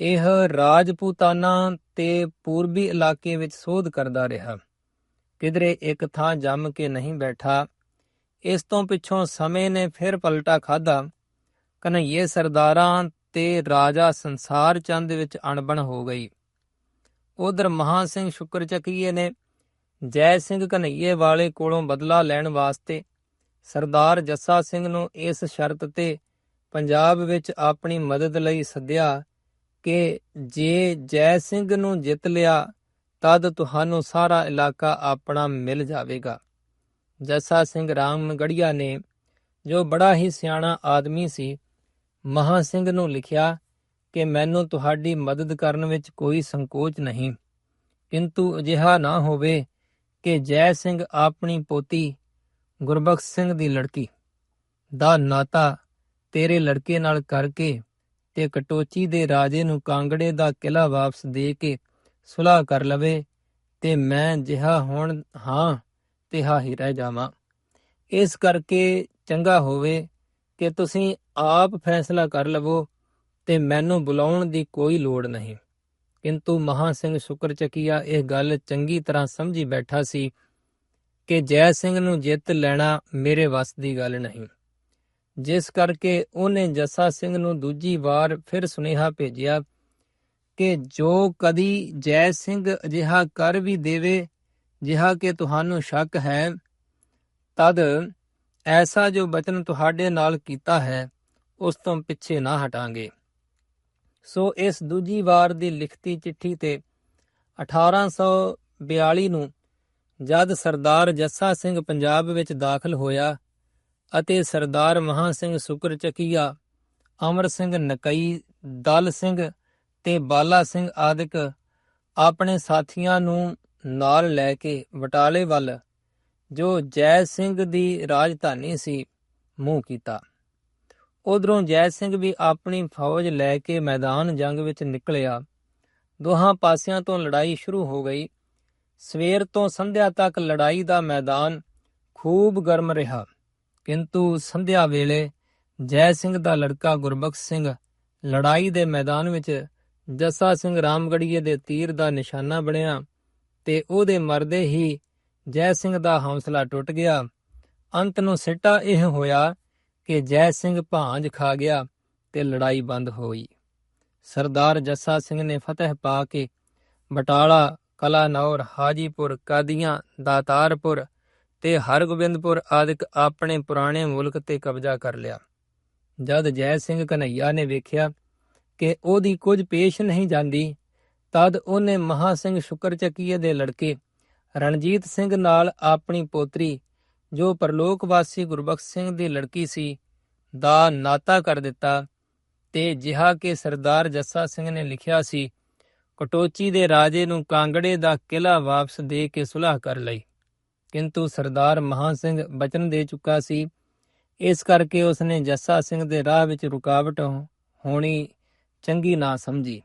ਇਹ ਰਾਜਪੂਤਾਨਾ ਤੇ ਪੂਰਬੀ ਇਲਾਕੇ ਵਿੱਚ ਸੋਧ ਕਰਦਾ ਰਿਹਾ। ਕਿਧਰੇ ਇੱਕ ਥਾਂ ਜੰਮ ਕੇ ਨਹੀਂ ਬੈਠਾ, ਇਸ ਤੋਂ ਪਿੱਛੋਂ ਸਮੇਂ ਨੇ ਫਿਰ ਪਲਟਾ ਖਾਦਾ ਕਨਈਏ ਸਰਦਾਰਾਂ ਤੇ ਰਾਜਾ ਸੰਸਾਰ ਚੰਦ ਵਿੱਚ ਅਣਬਣ ਹੋ ਗਈ। ਉਧਰ ਮਹਾ ਸਿੰਘ ਸ਼ੁਕਰ ਚੱਕੀਏ ਨੇ ਜੈ ਸਿੰਘ ਕਨਈਏ ਵਾਲੇ ਕੋਲੋਂ ਬਦਲਾ ਲੈਣ ਵਾਸਤੇ ਸਰਦਾਰ ਜੱਸਾ ਸਿੰਘ ਨੂੰ ਇਸ ਸ਼ਰਤ ਤੇ ਪੰਜਾਬ ਵਿੱਚ ਆਪਣੀ ਮਦਦ ਲਈ ਸੱਦਿਆ ਕਿ ਜੇ ਜੈ ਸਿੰਘ ਨੂੰ ਜਿੱਤ ਲਿਆ, ਤਦ ਤੁਹਾਨੂੰ ਸਾਰਾ ਇਲਾਕਾ ਆਪਣਾ ਮਿਲ ਜਾਵੇਗਾ। ਜੱਸਾ ਸਿੰਘ ਰਾਮਗੜੀਆ ਨੇ, ਜੋ ਬੜਾ ਹੀ ਸਿਆਣਾ ਆਦਮੀ ਸੀ, ਮਹਾ ਸਿੰਘ ਨੂੰ ਲਿਖਿਆ ਕਿ ਮੈਨੂੰ ਤੁਹਾਡੀ ਮਦਦ ਕਰਨ ਵਿੱਚ ਕੋਈ ਸੰਕੋਚ ਨਹੀਂ। ਕਿੰਤੂ ਅਜਿਹਾ ਨਾ ਹੋਵੇ ਕਿ ਜੈ ਸਿੰਘ ਆਪਣੀ ਪੋਤੀ ਗੁਰਬਖਸ਼ ਸਿੰਘ ਦੀ ਲੜਕੀ ਦਾ ਨਾਤਾ ਤੇਰੇ ਲੜਕੇ ਨਾਲ ਕਰਕੇ ਤੇ ਕਟੋਚੀ ਦੇ ਰਾਜੇ ਨੂੰ ਕਾਂਗੜੇ ਦਾ ਕਿਲਾ ਵਾਪਸ ਦੇ ਕੇ ਸੁਲਾਹ ਕਰ ਲਵੇ, ਤੇ ਮੈਂ ਜਿਹਾ ਹੁਣ ਹਾਂ ਤੇ ਹਾਂ ਹੀ ਰਹਿ ਜਾਵਾਂ। ਇਸ ਕਰਕੇ ਚੰਗਾ ਹੋਵੇ ਕਿ ਤੁਸੀਂ ਆਪ ਫੈਸਲਾ ਕਰ ਲਵੋ ਤੇ ਮੈਨੂੰ ਬੁਲਾਉਣ ਦੀ ਕੋਈ ਲੋੜ ਨਹੀਂ। ਕਿੰਤੂ ਮਹਾ ਸਿੰਘ ਸ਼ੁਕਰਚਕੀਆ ਇਹ ਗੱਲ ਚੰਗੀ ਤਰ੍ਹਾਂ ਸਮਝੀ ਬੈਠਾ ਸੀ ਕਿ ਜੈ ਸਿੰਘ ਨੂੰ ਜਿੱਤ ਲੈਣਾ ਮੇਰੇ ਵੱਸ ਦੀ ਗੱਲ ਨਹੀਂ। ਜਿਸ ਕਰਕੇ ਉਹਨੇ ਜੱਸਾ ਸਿੰਘ ਨੂੰ ਦੂਜੀ ਵਾਰ ਫਿਰ ਸੁਨੇਹਾ ਭੇਜਿਆ ਕਿ ਜੋ ਕਦੀ ਜੈ ਸਿੰਘ ਅਜਿਹਾ ਕਰ ਵੀ ਦੇਵੇ, ਜਿਹਾ ਕਿ ਤੁਹਾਨੂੰ ਸ਼ੱਕ ਹੈ, ਤਦ ਐਸਾ ਜੋ ਬਚਨ ਤੁਹਾਡੇ ਨਾਲ ਕੀਤਾ ਹੈ, ਉਸ ਤੋਂ ਪਿੱਛੇ ਨਾ ਹਟਾਂਗੇ। ਸੋ ਇਸ ਦੂਜੀ ਵਾਰ ਦੀ ਲਿਖਤੀ ਚਿੱਠੀ ਤੇ 1842 ਨੂੰ ਜਦ ਸਰਦਾਰ ਜੱਸਾ ਸਿੰਘ ਪੰਜਾਬ ਵਿੱਚ ਦਾਖਲ ਹੋਇਆ ਅਤੇ ਸਰਦਾਰ ਮਹਾ ਸਿੰਘ ਸੁਕਰ ਚੱਕੀਆ, ਅਮਰ ਸਿੰਘ ਨਕਈ, ਦਲ ਸਿੰਘ ਤੇ ਬਾਲਾ ਸਿੰਘ ਆਦਿਕ ਆਪਣੇ ਸਾਥੀਆਂ ਨੂੰ ਨਾਲ ਲੈ ਕੇ ਬਟਾਲੇ ਵੱਲ, ਜੋ ਜੈ ਸਿੰਘ ਦੀ ਰਾਜਧਾਨੀ ਸੀ, ਮੂੰਹ ਕੀਤਾ। ਉਧਰੋਂ ਜੈ ਸਿੰਘ ਵੀ ਆਪਣੀ ਫੌਜ ਲੈ ਕੇ ਮੈਦਾਨ ਜੰਗ ਵਿੱਚ ਨਿਕਲਿਆ। ਦੋਹਾਂ ਪਾਸਿਆਂ ਤੋਂ ਲੜਾਈ ਸ਼ੁਰੂ ਹੋ ਗਈ। ਸਵੇਰ ਤੋਂ ਸੰਧਿਆ ਤੱਕ ਲੜਾਈ ਦਾ ਮੈਦਾਨ ਖੂਬ ਗਰਮ ਰਿਹਾ। ਕਿੰਤੂ ਸੰਧਿਆ ਵੇਲੇ ਜੈ ਸਿੰਘ ਦਾ ਲੜਕਾ ਗੁਰਬਖਸ਼ ਸਿੰਘ ਲੜਾਈ ਦੇ ਮੈਦਾਨ ਵਿੱਚ ਜੱਸਾ ਸਿੰਘ ਰਾਮਗੜੀਏ ਦੇ ਤੀਰ ਦਾ ਨਿਸ਼ਾਨਾ ਬਣਿਆ ਤੇ ਉਹਦੇ ਮਰਦੇ ਹੀ ਜੈ ਸਿੰਘ ਦਾ ਹੌਸਲਾ ਟੁੱਟ ਗਿਆ। ਅੰਤ ਨੂੰ ਸਿੱਟਾ ਇਹ ਹੋਇਆ ਕਿ ਜੈ ਸਿੰਘ ਭਾਂਜ ਖਾ ਗਿਆ ਤੇ ਲੜਾਈ ਬੰਦ ਹੋਈ ਸਰਦਾਰ ਜੱਸਾ ਸਿੰਘ ਨੇ ਫਤਿਹ ਪਾ ਕੇ ਬਟਾਲਾ, ਕਲਾਨੌਰ, ਹਾਜੀਪੁਰ, ਕਾਦੀਆਂ, ਦਾਤਾਰਪੁਰ ਤੇ ਹਰਗੋਬਿੰਦਪੁਰ ਆਦਿਕ ਆਪਣੇ ਪੁਰਾਣੇ ਮੁਲਕ ਤੇ ਕਬਜ਼ਾ ਕਰ ਲਿਆ। ਜਦ ਜੈ ਸਿੰਘ ਕਨਈਆ ਨੇ ਵੇਖਿਆ ਕਿ ਉਹਦੀ ਕੁਝ ਪੇਸ਼ ਨਹੀਂ ਜਾਂਦੀ, ਤਦ ਉਹਨੇ ਮਹਾ ਸਿੰਘ ਸ਼ੁਕਰਚਕੀਏ ਦੇ ਲੜਕੇ ਰਣਜੀਤ ਸਿੰਘ ਨਾਲ ਆਪਣੀ ਪੋਤਰੀ, ਜੋ ਪਰਲੋਕ ਵਾਸੀ ਗੁਰਬਖਸ਼ ਸਿੰਘ ਦੀ ਲੜਕੀ ਸੀ, ਦਾ ਨਾਤਾ ਕਰ ਦਿੱਤਾ ਤੇ ਜਿਹਾ ਕਿ ਸਰਦਾਰ ਜੱਸਾ ਸਿੰਘ ਨੇ ਲਿਖਿਆ ਸੀ, ਕਟੋਚੀ ਦੇ ਰਾਜੇ ਨੂੰ ਕਾਂਗੜੇ ਦਾ ਕਿਲਾ ਵਾਪਸ ਦੇ ਕੇ ਸੁਲਾਹ ਕਰ ਲਈ। ਕਿੰਤੂ ਸਰਦਾਰ ਮਹਾਂ ਸਿੰਘ ਬਚਨ ਦੇ ਚੁੱਕਾ ਸੀ। ਇਸ ਕਰਕੇ ਉਸਨੇ ਜੱਸਾ ਸਿੰਘ ਦੇ ਰਾਹ ਵਿੱਚ ਰੁਕਾਵਟ ਹੋਣੀ ਚੰਗੀ ਨਾ ਸਮਝੀ।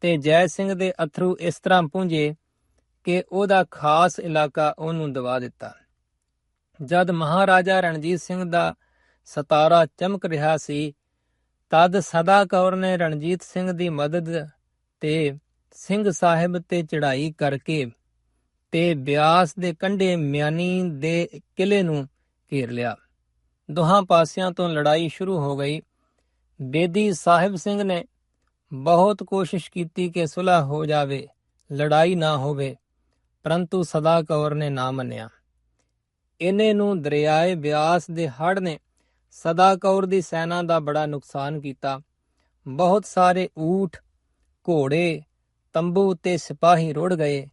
ਤੇ ਜੈ ਸਿੰਘ ਦੇ ਅਥਰੂ ਇਸ ਤਰ੍ਹਾਂ ਪੁੰਝੇ ਕਿ ਉਹਦਾ ਖਾਸ ਇਲਾਕਾ ਉਹਨੂੰ ਦਵਾ ਦਿੱਤਾ। ਜਦ ਮਹਾਰਾਜਾ ਰਣਜੀਤ ਸਿੰਘ ਦਾ ਸਤਾਰਾ ਚਮਕ ਰਿਹਾ ਸੀ, ਤਦ ਸਦਾ ਕੌਰ ਨੇ ਰਣਜੀਤ ਸਿੰਘ ਦੀ ਮਦਦ ਤੇ ਸਿੰਘ ਸਾਹਿਬ ਤੇ ਚੜ੍ਹਾਈ ਕਰਕੇ ਤੇ ਬਿਆਸ ਦੇ ਕੰਢੇ ਮਿਆਨੀ ਦੇ ਕਿਲੇ ਨੂੰ ਘੇਰ ਲਿਆ। ਦੋਹਾਂ ਪਾਸਿਆਂ ਤੋਂ ਲੜਾਈ ਸ਼ੁਰੂ ਹੋ ਗਈ। ਬੇਦੀ ਸਾਹਿਬ ਸਿੰਘ ਨੇ ਬਹੁਤ ਕੋਸ਼ਿਸ਼ ਕੀਤੀ ਕਿ ਸੁਲਹ ਹੋ ਜਾਵੇ, ਲੜਾਈ ਨਾ ਹੋਵੇ, ਪਰੰਤੂ ਸਦਾ ਕੌਰ ਨੇ ਨਾ ਮੰਨਿਆ। ਇਹਨੇ ਨੂੰ ਦਰਿਆਏ ਬਿਆਸ ਦੇ ਹੜ ਨੇ ਸਦਾ ਕੌਰ ਦੀ ਸੈਨਾ ਦਾ ਬੜਾ ਨੁਕਸਾਨ ਕੀਤਾ। ਬਹੁਤ ਸਾਰੇ ਊਠ, ਘੋੜੇ, ਤੰਬੂ ਤੇ ਸਿਪਾਹੀ ਰੁੜ ਗਏ।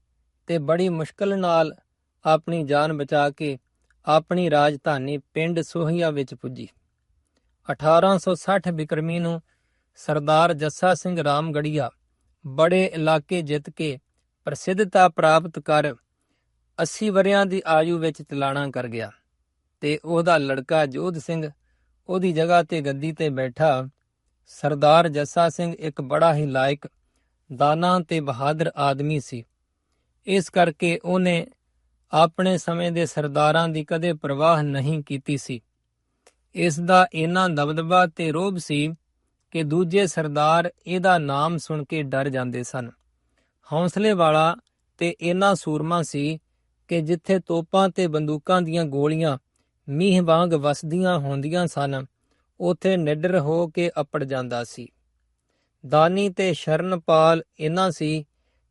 ਤੇ ਬੜੀ ਮੁਸ਼ਕਲ ਨਾਲ ਆਪਣੀ ਜਾਨ ਬਚਾ ਕੇ ਆਪਣੀ ਰਾਜਧਾਨੀ ਪਿੰਡ ਸੋਹੀਆ ਵਿੱਚ ਪੁੱਜੀ। 1860 ਬਿਕਰਮੀ ਨੂੰ ਸਰਦਾਰ ਜੱਸਾ ਸਿੰਘ ਰਾਮਗੜੀਆ ਬੜੇ ਇਲਾਕੇ ਜਿੱਤ ਕੇ ਪ੍ਰਸਿੱਧਤਾ ਪ੍ਰਾਪਤ ਕਰ 80 ਵਰਿਆਂ ਦੀ ਆਯੂ ਵਿੱਚ ਚਲਾਣਾ ਕਰ ਗਿਆ ਤੇ ਉਹਦਾ ਲੜਕਾ ਜੋਧ ਸਿੰਘ ਉਹਦੀ ਜਗ੍ਹਾ ਤੇ ਗੱਦੀ ਤੇ ਬੈਠਾ ਸਰਦਾਰ ਜੱਸਾ ਸਿੰਘ ਇੱਕ ਬੜਾ ਹੀ ਲਾਇਕ, ਦਾਨਾ ਤੇ ਬਹਾਦਰ ਆਦਮੀ ਸੀ। ਇਸ ਕਰਕੇ ਉਹਨੇ ਆਪਣੇ ਸਮੇਂ ਦੇ ਸਰਦਾਰਾਂ ਦੀ ਕਦੇ ਪਰਵਾਹ ਨਹੀਂ ਕੀਤੀ ਸੀ। ਇਸ ਦਾ ਇੰਨਾ ਦਬਦਬਾ ਤੇ ਰੋਬ ਸੀ ਕਿ ਦੂਜੇ ਸਰਦਾਰ ਇਹਦਾ ਨਾਮ ਸੁਣ ਕੇ ਡਰ ਜਾਂਦੇ ਸਨ। ਹੌਸਲੇ ਵਾਲਾ ਤੇ ਇੰਨਾ ਸੂਰਮਾ ਸੀ ਕਿ ਜਿੱਥੇ ਤੋਪਾਂ ਤੇ ਬੰਦੂਕਾਂ ਦੀਆਂ ਗੋਲੀਆਂ ਮੀਂਹ ਵਾਂਗ ਵਸਦੀਆਂ ਹੁੰਦੀਆਂ ਸਨ, ਉਥੇ ਨਿਡਰ ਹੋ ਕੇ ਅਪੜ ਜਾਂਦਾ ਸੀ। ਦਾਨੀ ਤੇ ਸ਼ਰਨਪਾਲ ਇਨਾ ਸੀ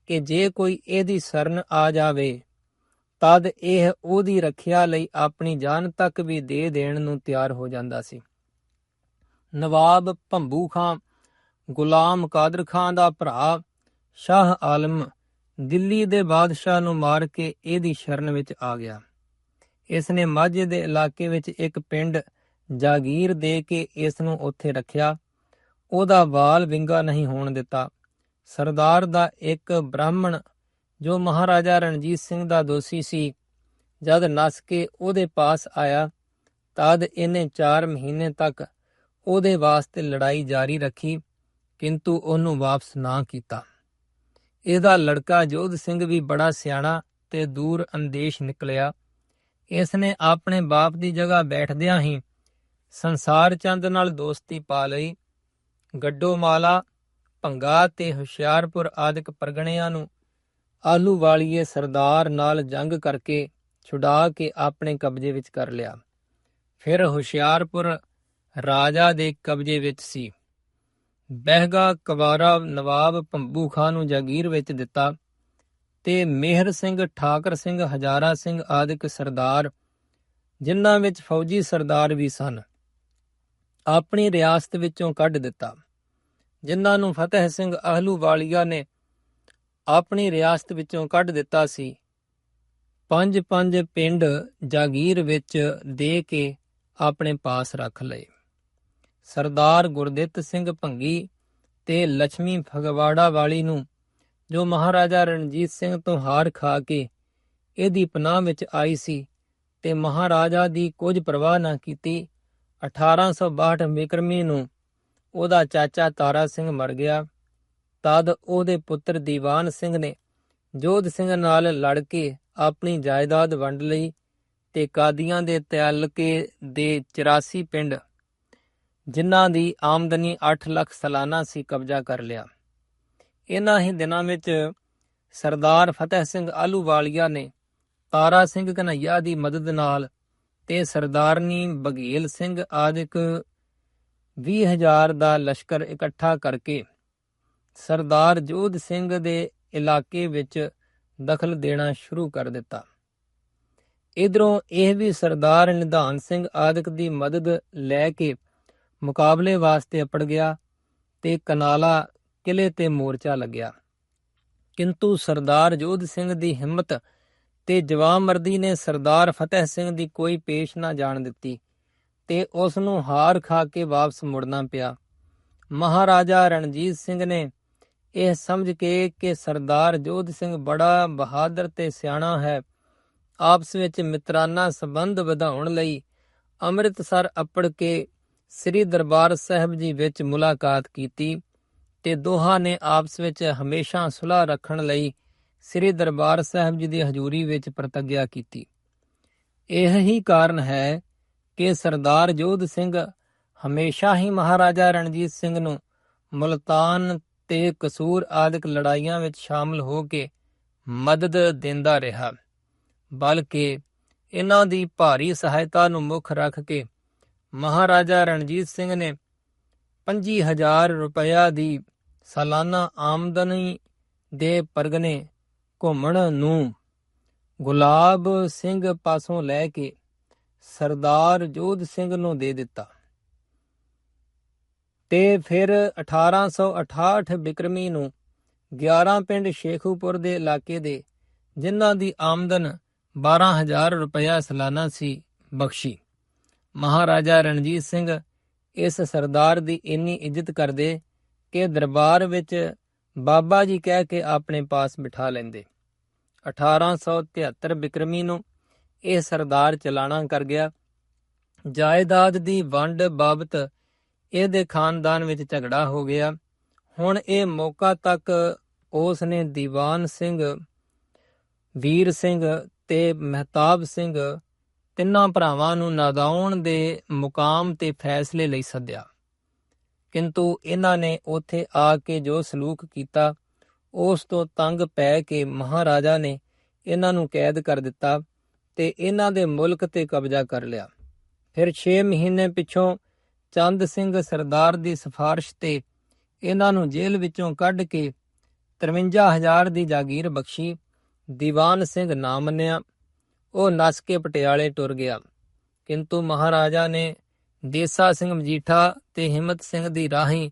ਕਿ ਜੇ ਕੋਈ ਇਹਦੀ ਸ਼ਰਨ ਆ ਜਾਵੇ, ਤਦ ਇਹ ਉਹਦੀ ਰੱਖਿਆ ਲਈ ਆਪਣੀ ਜਾਨ ਤੱਕ ਵੀ ਦੇ ਦੇਣ ਨੂੰ ਤਿਆਰ ਹੋ ਜਾਂਦਾ ਸੀ। ਨਵਾਬ ਭੰਬੂ ਖਾਂ, ਗੁਲਾਮ ਕਾਦਰ ਖਾਂ ਦਾ ਭਰਾ, ਸ਼ਾਹ ਆਲਮ ਦਿੱਲੀ ਦੇ ਬਾਦਸ਼ਾਹ ਨੂੰ ਮਾਰ ਕੇ ਇਹਦੀ ਸ਼ਰਨ ਵਿੱਚ ਆ ਗਿਆ। ਇਸ ਨੇ ਮਾਝੇ ਦੇ ਇਲਾਕੇ ਵਿੱਚ ਇੱਕ ਪਿੰਡ ਜਾਗੀਰ ਦੇ ਕੇ ਇਸ ਨੂੰ ਉੱਥੇ ਰੱਖਿਆ। ਉਹਦਾ ਵਾਲ ਵਿੰਗਾ ਨਹੀਂ ਹੋਣ ਦਿੱਤਾ। ਸਰਦਾਰ ਦਾ ਇੱਕ ਬ੍ਰਾਹਮਣ, ਜੋ ਮਹਾਰਾਜਾ ਰਣਜੀਤ ਸਿੰਘ ਦਾ ਦੋਸੀ ਸੀ, ਜਦ ਨਸ ਕੇ ਉਹਦੇ ਪਾਸ ਆਇਆ, ਤਦ ਇਹਨੇ 4 ਮਹੀਨੇ ਤੱਕ ਉਹਦੇ ਵਾਸਤੇ ਲੜਾਈ ਜਾਰੀ ਰੱਖੀ, ਕਿੰਤੂ ਉਹਨੂੰ ਵਾਪਸ ਨਾ ਕੀਤਾ। ਇਹਦਾ ਲੜਕਾ ਜੋਧ ਸਿੰਘ ਵੀ ਬੜਾ ਸਿਆਣਾ ਤੇ ਦੂਰ ਅੰਦੇਸ਼ ਨਿਕਲਿਆ। ਇਸ ਨੇ ਆਪਣੇ ਬਾਪ ਦੀ ਜਗ੍ਹਾ ਬੈਠਦਿਆਂ ਹੀ ਸੰਸਾਰ ਚੰਦ ਨਾਲ ਦੋਸਤੀ ਪਾ ਲਈ। ਗੱਡੋ ਮਾਲਾ ਭੰਗਾ ਤੇ ਹੁਸ਼ਿਆਰਪੁਰ ਆਦਿਕ ਪਰਗਣਿਆਂ ਨੂੰ ਆਲੂ ਵਾਲੀਏ ਸਰਦਾਰ ਨਾਲ ਜੰਗ ਕਰਕੇ ਛੁਡਾ ਕੇ ਆਪਣੇ ਕਬਜ਼ੇ ਵਿੱਚ ਕਰ ਲਿਆ। ਫਿਰ ਹੁਸ਼ਿਆਰਪੁਰ ਰਾਜਾ ਦੇ ਕਬਜ਼ੇ ਵਿੱਚ ਸੀ। ਬਹਿਗਾ ਕਵਾਰਾ ਨਵਾਬ ਭੰਬੂ ਖਾਨ ਨੂੰ ਜਾਗੀਰ ਵਿੱਚ ਦਿੱਤਾ ਤੇ ਮਿਹਰ ਸਿੰਘ, ਠਾਕਰ ਸਿੰਘ, ਹਜ਼ਾਰਾ ਸਿੰਘ ਆਦਿਕ ਸਰਦਾਰ, ਜਿਨ੍ਹਾਂ ਵਿੱਚ ਫੌਜੀ ਸਰਦਾਰ ਵੀ ਸਨ, ਆਪਣੀ ਰਿਆਸਤ ਵਿੱਚੋਂ ਕੱਢ ਦਿੱਤਾ। ਜਿਨ੍ਹਾਂ ਨੂੰ ਫਤਿਹ ਸਿੰਘ ਆਹਲੂਵਾਲੀਆ ਨੇ ਆਪਣੀ ਰਿਆਸਤ ਵਿੱਚੋਂ ਕੱਢ ਦਿੱਤਾ ਸੀ। ਪੰਜ ਪੰਜ ਪਿੰਡ ਜਾਗੀਰ ਵਿੱਚ ਦੇ ਕੇ ਆਪਣੇ ਪਾਸ ਰੱਖ ਲਏ। ਸਰਦਾਰ ਗੁਰਦਿੱਤ ਸਿੰਘ ਭੰਗੀ ਤੇ ਲక్ష్ਮੀ ਫਗਵਾੜਾ ਵਾਲੀ ਨੂੰ, ਜੋ ਮਹਾਰਾਜਾ ਰਣਜੀਤ ਸਿੰਘ ਤੋਂ ਹਾਰ ਖਾ ਕੇ ਇਹਦੀ ਪਨਾਹ ਵਿੱਚ ਆਈ ਸੀ ਤੇ ਮਹਾਰਾਜਾ ਦੀ ਕੁਝ ਪਰਵਾਹ ਨਾ ਕੀਤੀ 1862 ਵਿਕਰਮੀ ਨੂੰ ਉਹਦਾ ਚਾਚਾ ਤਾਰਾ ਸਿੰਘ ਮਰ ਗਿਆ। ਤਦ ਉਹਦੇ ਪੁੱਤਰ ਦੀਵਾਨ ਸਿੰਘ ਨੇ ਜੋਧ ਸਿੰਘ ਨਾਲ ਲੜ ਕੇ ਆਪਣੀ ਜਾਇਦਾਦ ਵੰਡ ਲਈ ਤੇ ਕਾਦੀਆਂ ਦੇ ਤਅਲਕੇ ਦੇ 84 ਪਿੰਡ, ਜਿਨ੍ਹਾਂ ਦੀ ਆਮਦਨੀ 8 ਲੱਖ ਸਾਲਾਨਾ ਸੀ, ਕਬਜ਼ਾ ਕਰ ਲਿਆ। ਇਹਨਾਂ ਹੀ ਦਿਨਾਂ ਵਿੱਚ ਸਰਦਾਰ ਫਤਿਹ ਸਿੰਘ ਆਲੂਵਾਲੀਆ ਨੇ ਤਾਰਾ ਸਿੰਘ ਕਨਈਆ ਦੀ ਮਦਦ ਨਾਲ ਤੇ ਸਰਦਾਰਨੀ ਬਗੇਲ ਸਿੰਘ ਆਦਿਕ 20000 ਦਾ ਲਸ਼ਕਰ ਇਕੱਠਾ ਕਰਕੇ ਸਰਦਾਰ ਜੋਧ ਸਿੰਘ ਦੇ ਇਲਾਕੇ ਵਿੱਚ ਦਖਲ ਦੇਣਾ ਸ਼ੁਰੂ ਕਰ ਦਿੱਤਾ। ਇਧਰੋਂ ਇਹ ਵੀ ਸਰਦਾਰ ਨਿਧਾਨ ਸਿੰਘ ਆਦਿਕ ਦੀ ਮਦਦ ਲੈ ਕੇ ਮੁਕਾਬਲੇ ਵਾਸਤੇ ਅਪੜ ਗਿਆ ਤੇ ਕਨਾਲਾ ਕਿਲੇ ਤੇ ਮੋਰਚਾ ਲੱਗਿਆ। ਕਿੰਤੂ ਸਰਦਾਰ ਜੋਧ ਸਿੰਘ ਦੀ ਹਿੰਮਤ ਤੇ ਜਵਾਮਰਦੀ ਨੇ ਸਰਦਾਰ ਫਤਿਹ ਸਿੰਘ ਦੀ ਕੋਈ ਪੇਸ਼ ਨਾ ਜਾਣ ਦਿੱਤੀ। ਤੇ ਉਸ ਨੂੰ ਹਾਰ ਖਾ ਕੇ ਵਾਪਸ ਮੁੜਨਾ ਪਿਆ। ਮਹਾਰਾਜਾ ਰਣਜੀਤ ਸਿੰਘ ਨੇ ਇਹ ਸਮਝ ਕੇ ਕਿ ਸਰਦਾਰ ਜੋਧ ਸਿੰਘ ਬੜਾ ਬਹਾਦਰ ਤੇ ਸਿਆਣਾ ਹੈ। ਆਪਸ ਵਿੱਚ ਮਿੱਤਰਾਨਾ ਸੰਬੰਧ ਵਧਾਉਣ ਲਈ ਅੰਮ੍ਰਿਤਸਰ ਅੱਪੜ ਕੇ ਸ੍ਰੀ ਦਰਬਾਰ ਸਾਹਿਬ ਜੀ ਵਿੱਚ ਮੁਲਾਕਾਤ ਕੀਤੀ ਤੇ ਦੋਹਾਂ ਨੇ ਆਪਸ ਵਿੱਚ ਹਮੇਸ਼ਾ ਸੁਲ੍ਹਾ ਰੱਖਣ ਲਈ ਸ੍ਰੀ ਦਰਬਾਰ ਸਾਹਿਬ ਜੀ ਦੀ ਹਜ਼ੂਰੀ ਵਿੱਚ ਪ੍ਰਤੱਗਿਆ ਕੀਤੀ। ਇਹ ਹੀ ਕਾਰਨ ਹੈ ਕਿ ਸਰਦਾਰ ਜੋਧ ਸਿੰਘ ਹਮੇਸ਼ਾ ਹੀ ਮਹਾਰਾਜਾ ਰਣਜੀਤ ਸਿੰਘ ਨੂੰ ਮਲਤਾਨ ਤੇ ਕਸੂਰ ਆਦਿਕ ਲੜਾਈਆਂ ਵਿੱਚ ਸ਼ਾਮਲ ਹੋ ਕੇ ਮਦਦ ਦਿੰਦਾ ਰਿਹਾ। ਬਲਕਿ ਇਹਨਾਂ ਦੀ ਭਾਰੀ ਸਹਾਇਤਾ ਨੂੰ ਮੁੱਖ ਰੱਖ ਕੇ ਮਹਾਰਾਜਾ ਰਣਜੀਤ ਸਿੰਘ ਨੇ 25000 ਰੁਪਇਆ ਦੀ ਸਾਲਾਨਾ ਆਮਦਨੀ ਦੇ ਪਰਗਨੇ ਘੁੰਮਣ ਨੂੰ ਗੁਲਾਬ ਸਿੰਘ ਪਾਸੋਂ ਲੈ ਕੇ ਸਰਦਾਰ ਜੋਧ ਸਿੰਘ ਨੂੰ ਦੇ ਦਿੱਤਾ। ਤੇ ਫਿਰ 1868 ਬਿਕਰਮੀ ਨੂੰ 11 ਪਿੰਡ ਸ਼ੇਖੂਪੁਰ ਦੇ ਇਲਾਕੇ ਦੇ, ਜਿਨ੍ਹਾਂ ਦੀ ਆਮਦਨ 12000 ਰੁਪਇਆ ਸਾਲਾਨਾ ਸੀ, ਬਖਸ਼ੀ। ਮਹਾਰਾਜਾ ਰਣਜੀਤ ਸਿੰਘ ਇਸ ਸਰਦਾਰ ਦੀ ਇੰਨੀ ਇੱਜ਼ਤ ਕਰਦੇ ਕਿ ਦਰਬਾਰ ਵਿੱਚ ਬਾਬਾ ਜੀ ਕਹਿ ਕੇ ਆਪਣੇ ਪਾਸ ਬਿਠਾ ਲੈਂਦੇ। 1873 ਬਿਕਰਮੀ ਨੂੰ ਇਹ ਸਰਦਾਰ ਚਲਾਣਾ ਕਰ ਗਿਆ। ਜਾਇਦਾਦ ਦੀ ਵੰਡ ਬਾਬਤ ਇਹਦੇ ਖਾਨਦਾਨ ਵਿੱਚ ਝਗੜਾ ਹੋ ਗਿਆ। ਹੁਣ ਇਹ ਮੌਕਾ ਤੱਕ ਉਸ ਨੇ ਦੀਵਾਨ ਸਿੰਘ, ਵੀਰ ਸਿੰਘ ਤੇ ਮਹਿਤਾਬ ਸਿੰਘ ਤਿੰਨਾਂ ਭਰਾਵਾਂ ਨੂੰ ਨਾਦਾਉਣ ਦੇ ਮੁਕਾਮ ਤੇ ਫੈਸਲੇ ਲਈ ਸੱਦਿਆ। ਕਿੰਤੂ ਇਹਨਾਂ ਨੇ ਉੱਥੇ ਆ ਕੇ ਜੋ ਸਲੂਕ ਕੀਤਾ, ਉਸ ਤੋਂ ਤੰਗ ਪੈ ਕੇ ਮਹਾਰਾਜਾ ਨੇ ਇਹਨਾਂ ਨੂੰ ਕੈਦ ਕਰ ਦਿੱਤਾ। ਤੇ ਇਹਨਾਂ ਦੇ ਮੁਲਕ ਤੇ ਕਬਜ਼ਾ ਕਰ ਲਿਆ। ਫਿਰ 6 ਮਹੀਨੇ ਪਿਛੋਂ ਚੰਦ ਸਿੰਘ ਸਰਦਾਰ ਦੀ ਸਿਫਾਰਿਸ਼ ਤੇ ਇਹਨਾਂ ਨੂੰ ਜੇਲ੍ਹ ਵਿੱਚੋਂ ਕੱਢ ਕੇ 53000 ਦੀ ਜਾਗੀਰ ਬਖਸ਼ੀ ਦੀਵਾਨ ਸਿੰਘ ਨਾ ਮੰਨਿਆ। ਉਹ ਨਸ ਕੇ ਪਟਿਆਲੇ ਟੁਰ ਗਿਆ। ਕਿੰਤੂ ਮਹਾਰਾਜਾ ਨੇ ਦੇਸਾ ਸਿੰਘ ਮਜੀਠਾ ਤੇ ਹਿੰਮਤ ਸਿੰਘ ਦੀ ਰਾਹੀਂ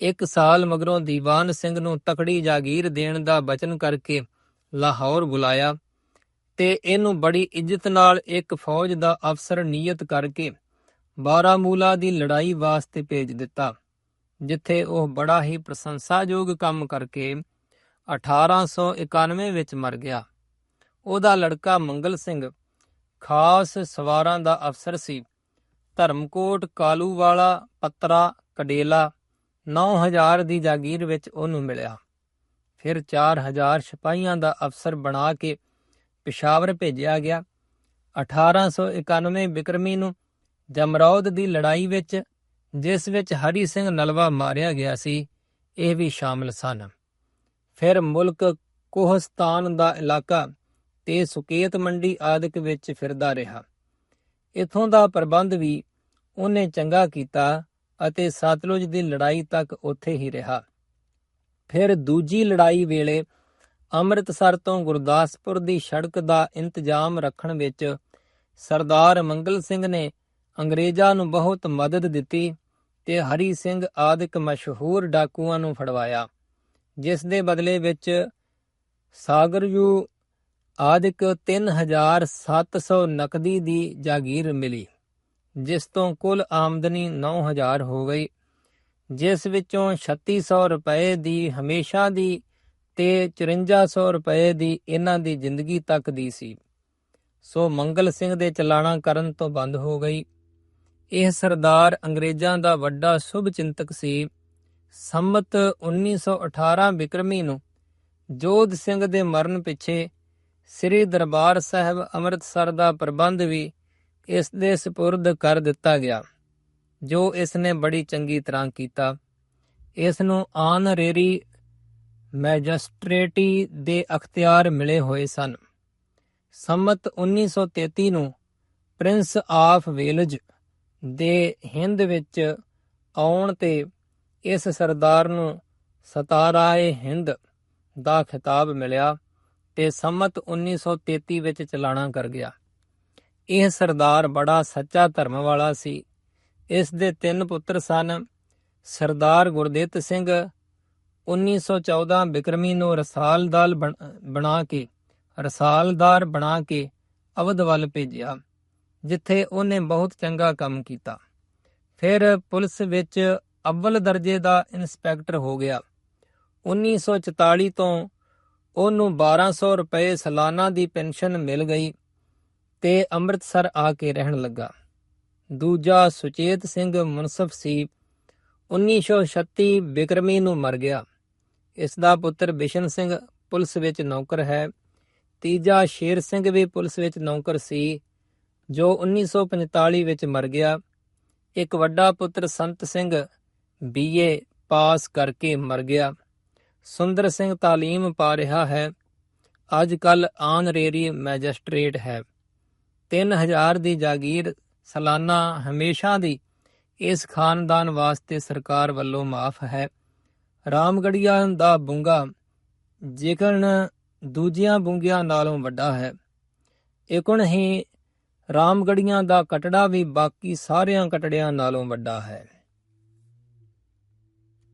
ਇੱਕ ਸਾਲ ਮਗਰੋਂ ਦੀਵਾਨ ਸਿੰਘ ਨੂੰ ਤਕੜੀ ਜਾਗੀਰ ਦੇਣ ਦਾ ਬਚਨ ਕਰਕੇ ਲਾਹੌਰ ਬੁਲਾਇਆ। ਤੇ ਇਹਨੂੰ ਬੜੀ ਇੱਜ਼ਤ ਨਾਲ ਇੱਕ ਫੌਜ ਦਾ ਅਫਸਰ ਨਿਯਤ ਕਰਕੇ ਬਾਰਾਮੂਲਾ ਦੀ ਲੜਾਈ ਵਾਸਤੇ ਭੇਜ ਦਿੱਤਾ, ਜਿੱਥੇ ਉਹ ਬੜਾ ਹੀ ਪ੍ਰਸ਼ੰਸਾਯੋਗ ਕੰਮ ਕਰਕੇ 1891 ਵਿੱਚ ਮਰ ਗਿਆ। ਉਹਦਾ ਲੜਕਾ ਮੰਗਲ ਸਿੰਘ ਖਾਸ ਸਵਾਰਾਂ ਦਾ ਅਫਸਰ ਸੀ। ਧਰਮਕੋਟ, ਕਾਲੂਵਾਲਾ, ਪੱਤਰਾ, ਕਡੇਲਾ 9000 ਦੀ ਜਾਗੀਰ ਵਿੱਚ ਉਹਨੂੰ ਮਿਲਿਆ। ਫਿਰ 4000 ਸਿਪਾਹੀਆਂ ਦਾ ਅਫਸਰ ਬਣਾ ਕੇ ਪਿਸ਼ਾਵਰ ਭੇਜਿਆ ਗਿਆ। 1891 ਬਿਕਰਮੀ ਨੂੰ ਜਮਰੌਦ ਦੀ ਲੜਾਈ ਵਿੱਚ, ਜਿਸ ਵਿੱਚ ਹਰੀ ਸਿੰਘ ਨਲਵਾ ਮਾਰਿਆ ਗਿਆ ਸੀ, ਇਹ ਵੀ ਸ਼ਾਮਲ ਸਨ। ਫਿਰ ਮੁਲਕ ਕੋਹਸਤਾਨ ਦਾ ਇਲਾਕਾ ਤੇ ਸੁਕੇਤ ਮੰਡੀ ਆਦਿਕ ਵਿੱਚ ਫਿਰਦਾ ਰਿਹਾ। ਇਥੋਂ ਦਾ ਪ੍ਰਬੰਧ ਵੀ ਉਹਨੇ ਚੰਗਾ ਕੀਤਾ ਅਤੇ ਸਤਲੁਜ ਦੀ ਲੜਾਈ ਤੱਕ ਉੱਥੇ ਹੀ ਰਿਹਾ। ਫਿਰ ਦੂਜੀ ਲੜਾਈ ਵੇਲੇ ਅੰਮ੍ਰਿਤਸਰ ਤੋਂ ਗੁਰਦਾਸਪੁਰ ਦੀ ਸੜਕ ਦਾ ਇੰਤਜ਼ਾਮ ਰੱਖਣ ਵਿੱਚ ਸਰਦਾਰ ਮੰਗਲ ਸਿੰਘ ਨੇ ਅੰਗਰੇਜ਼ਾਂ ਨੂੰ ਬਹੁਤ ਮਦਦ ਦਿੱਤੀ ਤੇ ਹਰੀ ਸਿੰਘ ਆਦਿਕ ਮਸ਼ਹੂਰ ਡਾਕੂਆਂ ਨੂੰ ਫੜਵਾਇਆ, ਜਿਸ ਦੇ ਬਦਲੇ ਵਿੱਚ ਸਾਗਰਯੂ ਆਦਿਕ 3700 ਨਕਦੀ ਦੀ ਜਾਗੀਰ ਮਿਲੀ, ਜਿਸ ਤੋਂ ਕੁੱਲ ਆਮਦਨੀ 9000 ਹੋ ਗਈ, ਜਿਸ ਵਿੱਚੋਂ 3600 ਰੁਪਏ ਦੀ ਹਮੇਸ਼ਾ ਦੀ ਤੇ 5400 ਰੁਪਏ ਦੀ ਇਹਨਾਂ ਦੀ ਜ਼ਿੰਦਗੀ ਤੱਕ ਦੀ ਸੀ। ਸੋ ਮੰਗਲ ਸਿੰਘ ਦੇ ਚਲਾਣਾ ਕਰਨ ਤੋਂ ਬੰਦ ਹੋ ਗਈ। ਇਹ ਸਰਦਾਰ ਅੰਗਰੇਜ਼ਾਂ ਦਾ ਵੱਡਾ ਸ਼ੁਭ ਚਿੰਤਕ ਸੀ। ਸੰਮਤ 1918 ਬਿਕਰਮੀ ਨੂੰ ਜੋਧ ਸਿੰਘ ਦੇ ਮਰਨ ਪਿੱਛੇ ਸ੍ਰੀ ਦਰਬਾਰ ਸਾਹਿਬ ਅੰਮ੍ਰਿਤਸਰ ਦਾ ਪ੍ਰਬੰਧ ਵੀ ਇਸ ਦੇ ਸਪੁਰਦ ਕਰ ਦਿੱਤਾ ਗਿਆ, ਜੋ ਇਸ ਨੇ ਬੜੀ ਚੰਗੀ ਤਰ੍ਹਾਂ ਕੀਤਾ। ਇਸ ਨੂੰ ਆਨਰੇਰੀ ਮੈਜਿਸਟ੍ਰੇਟੀ ਦੇ ਅਖਤਿਆਰ ਮਿਲੇ ਹੋਏ ਸਨ। ਸੰਮਤ 1933 ਨੂੰ ਪ੍ਰਿੰਸ ਆਫ ਵੇਲਜ ਦੇ ਹਿੰਦ ਵਿੱਚ ਆਉਣ ਤੇ ਇਸ ਸਰਦਾਰ ਨੂੰ ਸਤਾਰਾਏ ਹਿੰਦ ਦਾ ਖਿਤਾਬ ਮਿਲਿਆ ਤੇ ਸੰਮਤ 1933 ਵਿੱਚ ਚਲਾਣਾ ਕਰ ਗਿਆ। ਇਹ ਸਰਦਾਰ ਬੜਾ ਸੱਚਾ ਧਰਮ ਵਾਲਾ ਸੀ। ਇਸ ਦੇ ਤਿੰਨ ਪੁੱਤਰ ਸਨ, ਸਰਦਾਰ ਗੁਰਦਿੱਤ ਸਿੰਘ 1914 ਬਿਕਰਮੀ ਨੂੰ ਰਸਾਲਦਾਰ ਬਣਾ ਕੇ ਰਸਾਲਦਾਰ ਬਣਾ ਕੇ ਅਵਧ ਵੱਲ ਭੇਜਿਆ, ਜਿੱਥੇ ਉਹਨੇ ਬਹੁਤ ਚੰਗਾ ਕੰਮ ਕੀਤਾ। ਫਿਰ ਪੁਲਿਸ ਵਿੱਚ ਅਵਲ ਦਰਜੇ ਦਾ ਇਨਸਪੈਕਟਰ ਹੋ ਗਿਆ। 1944 ਤੋਂ ਉਹਨੂੰ 1200 ਰੁਪਏ ਸਾਲਾਨਾ ਦੀ ਪੈਨਸ਼ਨ ਮਿਲ ਗਈ ਤੇ ਅੰਮ੍ਰਿਤਸਰ ਆ ਕੇ ਰਹਿਣ ਲੱਗਾ। ਦੂਜਾ ਸੁਚੇਤ ਸਿੰਘ ਮੁਨਸਫ ਸੀ। 1936 ਬਿਕਰਮੀ ਨੂੰ ਮਰ ਗਿਆ। ਇਸ ਦਾ ਪੁੱਤਰ ਬਿਸ਼ਨ ਸਿੰਘ ਪੁਲਿਸ ਵਿੱਚ ਨੌਕਰ ਹੈ। ਤੀਜਾ ਸ਼ੇਰ ਸਿੰਘ ਵੀ ਪੁਲਿਸ ਵਿੱਚ ਨੌਕਰ ਸੀ, ਜੋ 1945 ਵਿੱਚ ਮਰ ਗਿਆ। ਇੱਕ ਵੱਡਾ ਪੁੱਤਰ ਸੰਤ ਸਿੰਘ ਬੀਏ ਪਾਸ ਕਰਕੇ ਮਰ ਗਿਆ। ਸੁੰਦਰ ਸਿੰਘ ਤਾਲੀਮ ਪਾ ਰਿਹਾ ਹੈ। ਅੱਜ ਕੱਲ ਆਨਰੇਰੀ ਮੈਜਿਸਟ੍ਰੇਟ ਹੈ। 3000 ਦੀ ਜਾਗੀਰ ਸਾਲਾਨਾ ਹਮੇਸ਼ਾ ਦੀ ਇਸ ਖਾਨਦਾਨ ਵਾਸਤੇ ਸਰਕਾਰ ਵੱਲੋਂ ਮਾਫ ਹੈ। ਰਾਮਗੜੀਆਂ ਦਾ ਬੁੰਗਾ ਜੇਕਰ ਦੂਜੀਆਂ ਬੁੰਗਿਆਂ ਨਾਲੋਂ ਵੱਡਾ ਹੈ। ਇਕਣ ਹੀ ਰਾਮਗੜੀਆਂ ਦਾ ਕਟੜਾ ਵੀ ਬਾਕੀ ਸਾਰਿਆਂ ਕਟੜਿਆਂ ਨਾਲੋਂ ਵੱਡਾ ਹੈ।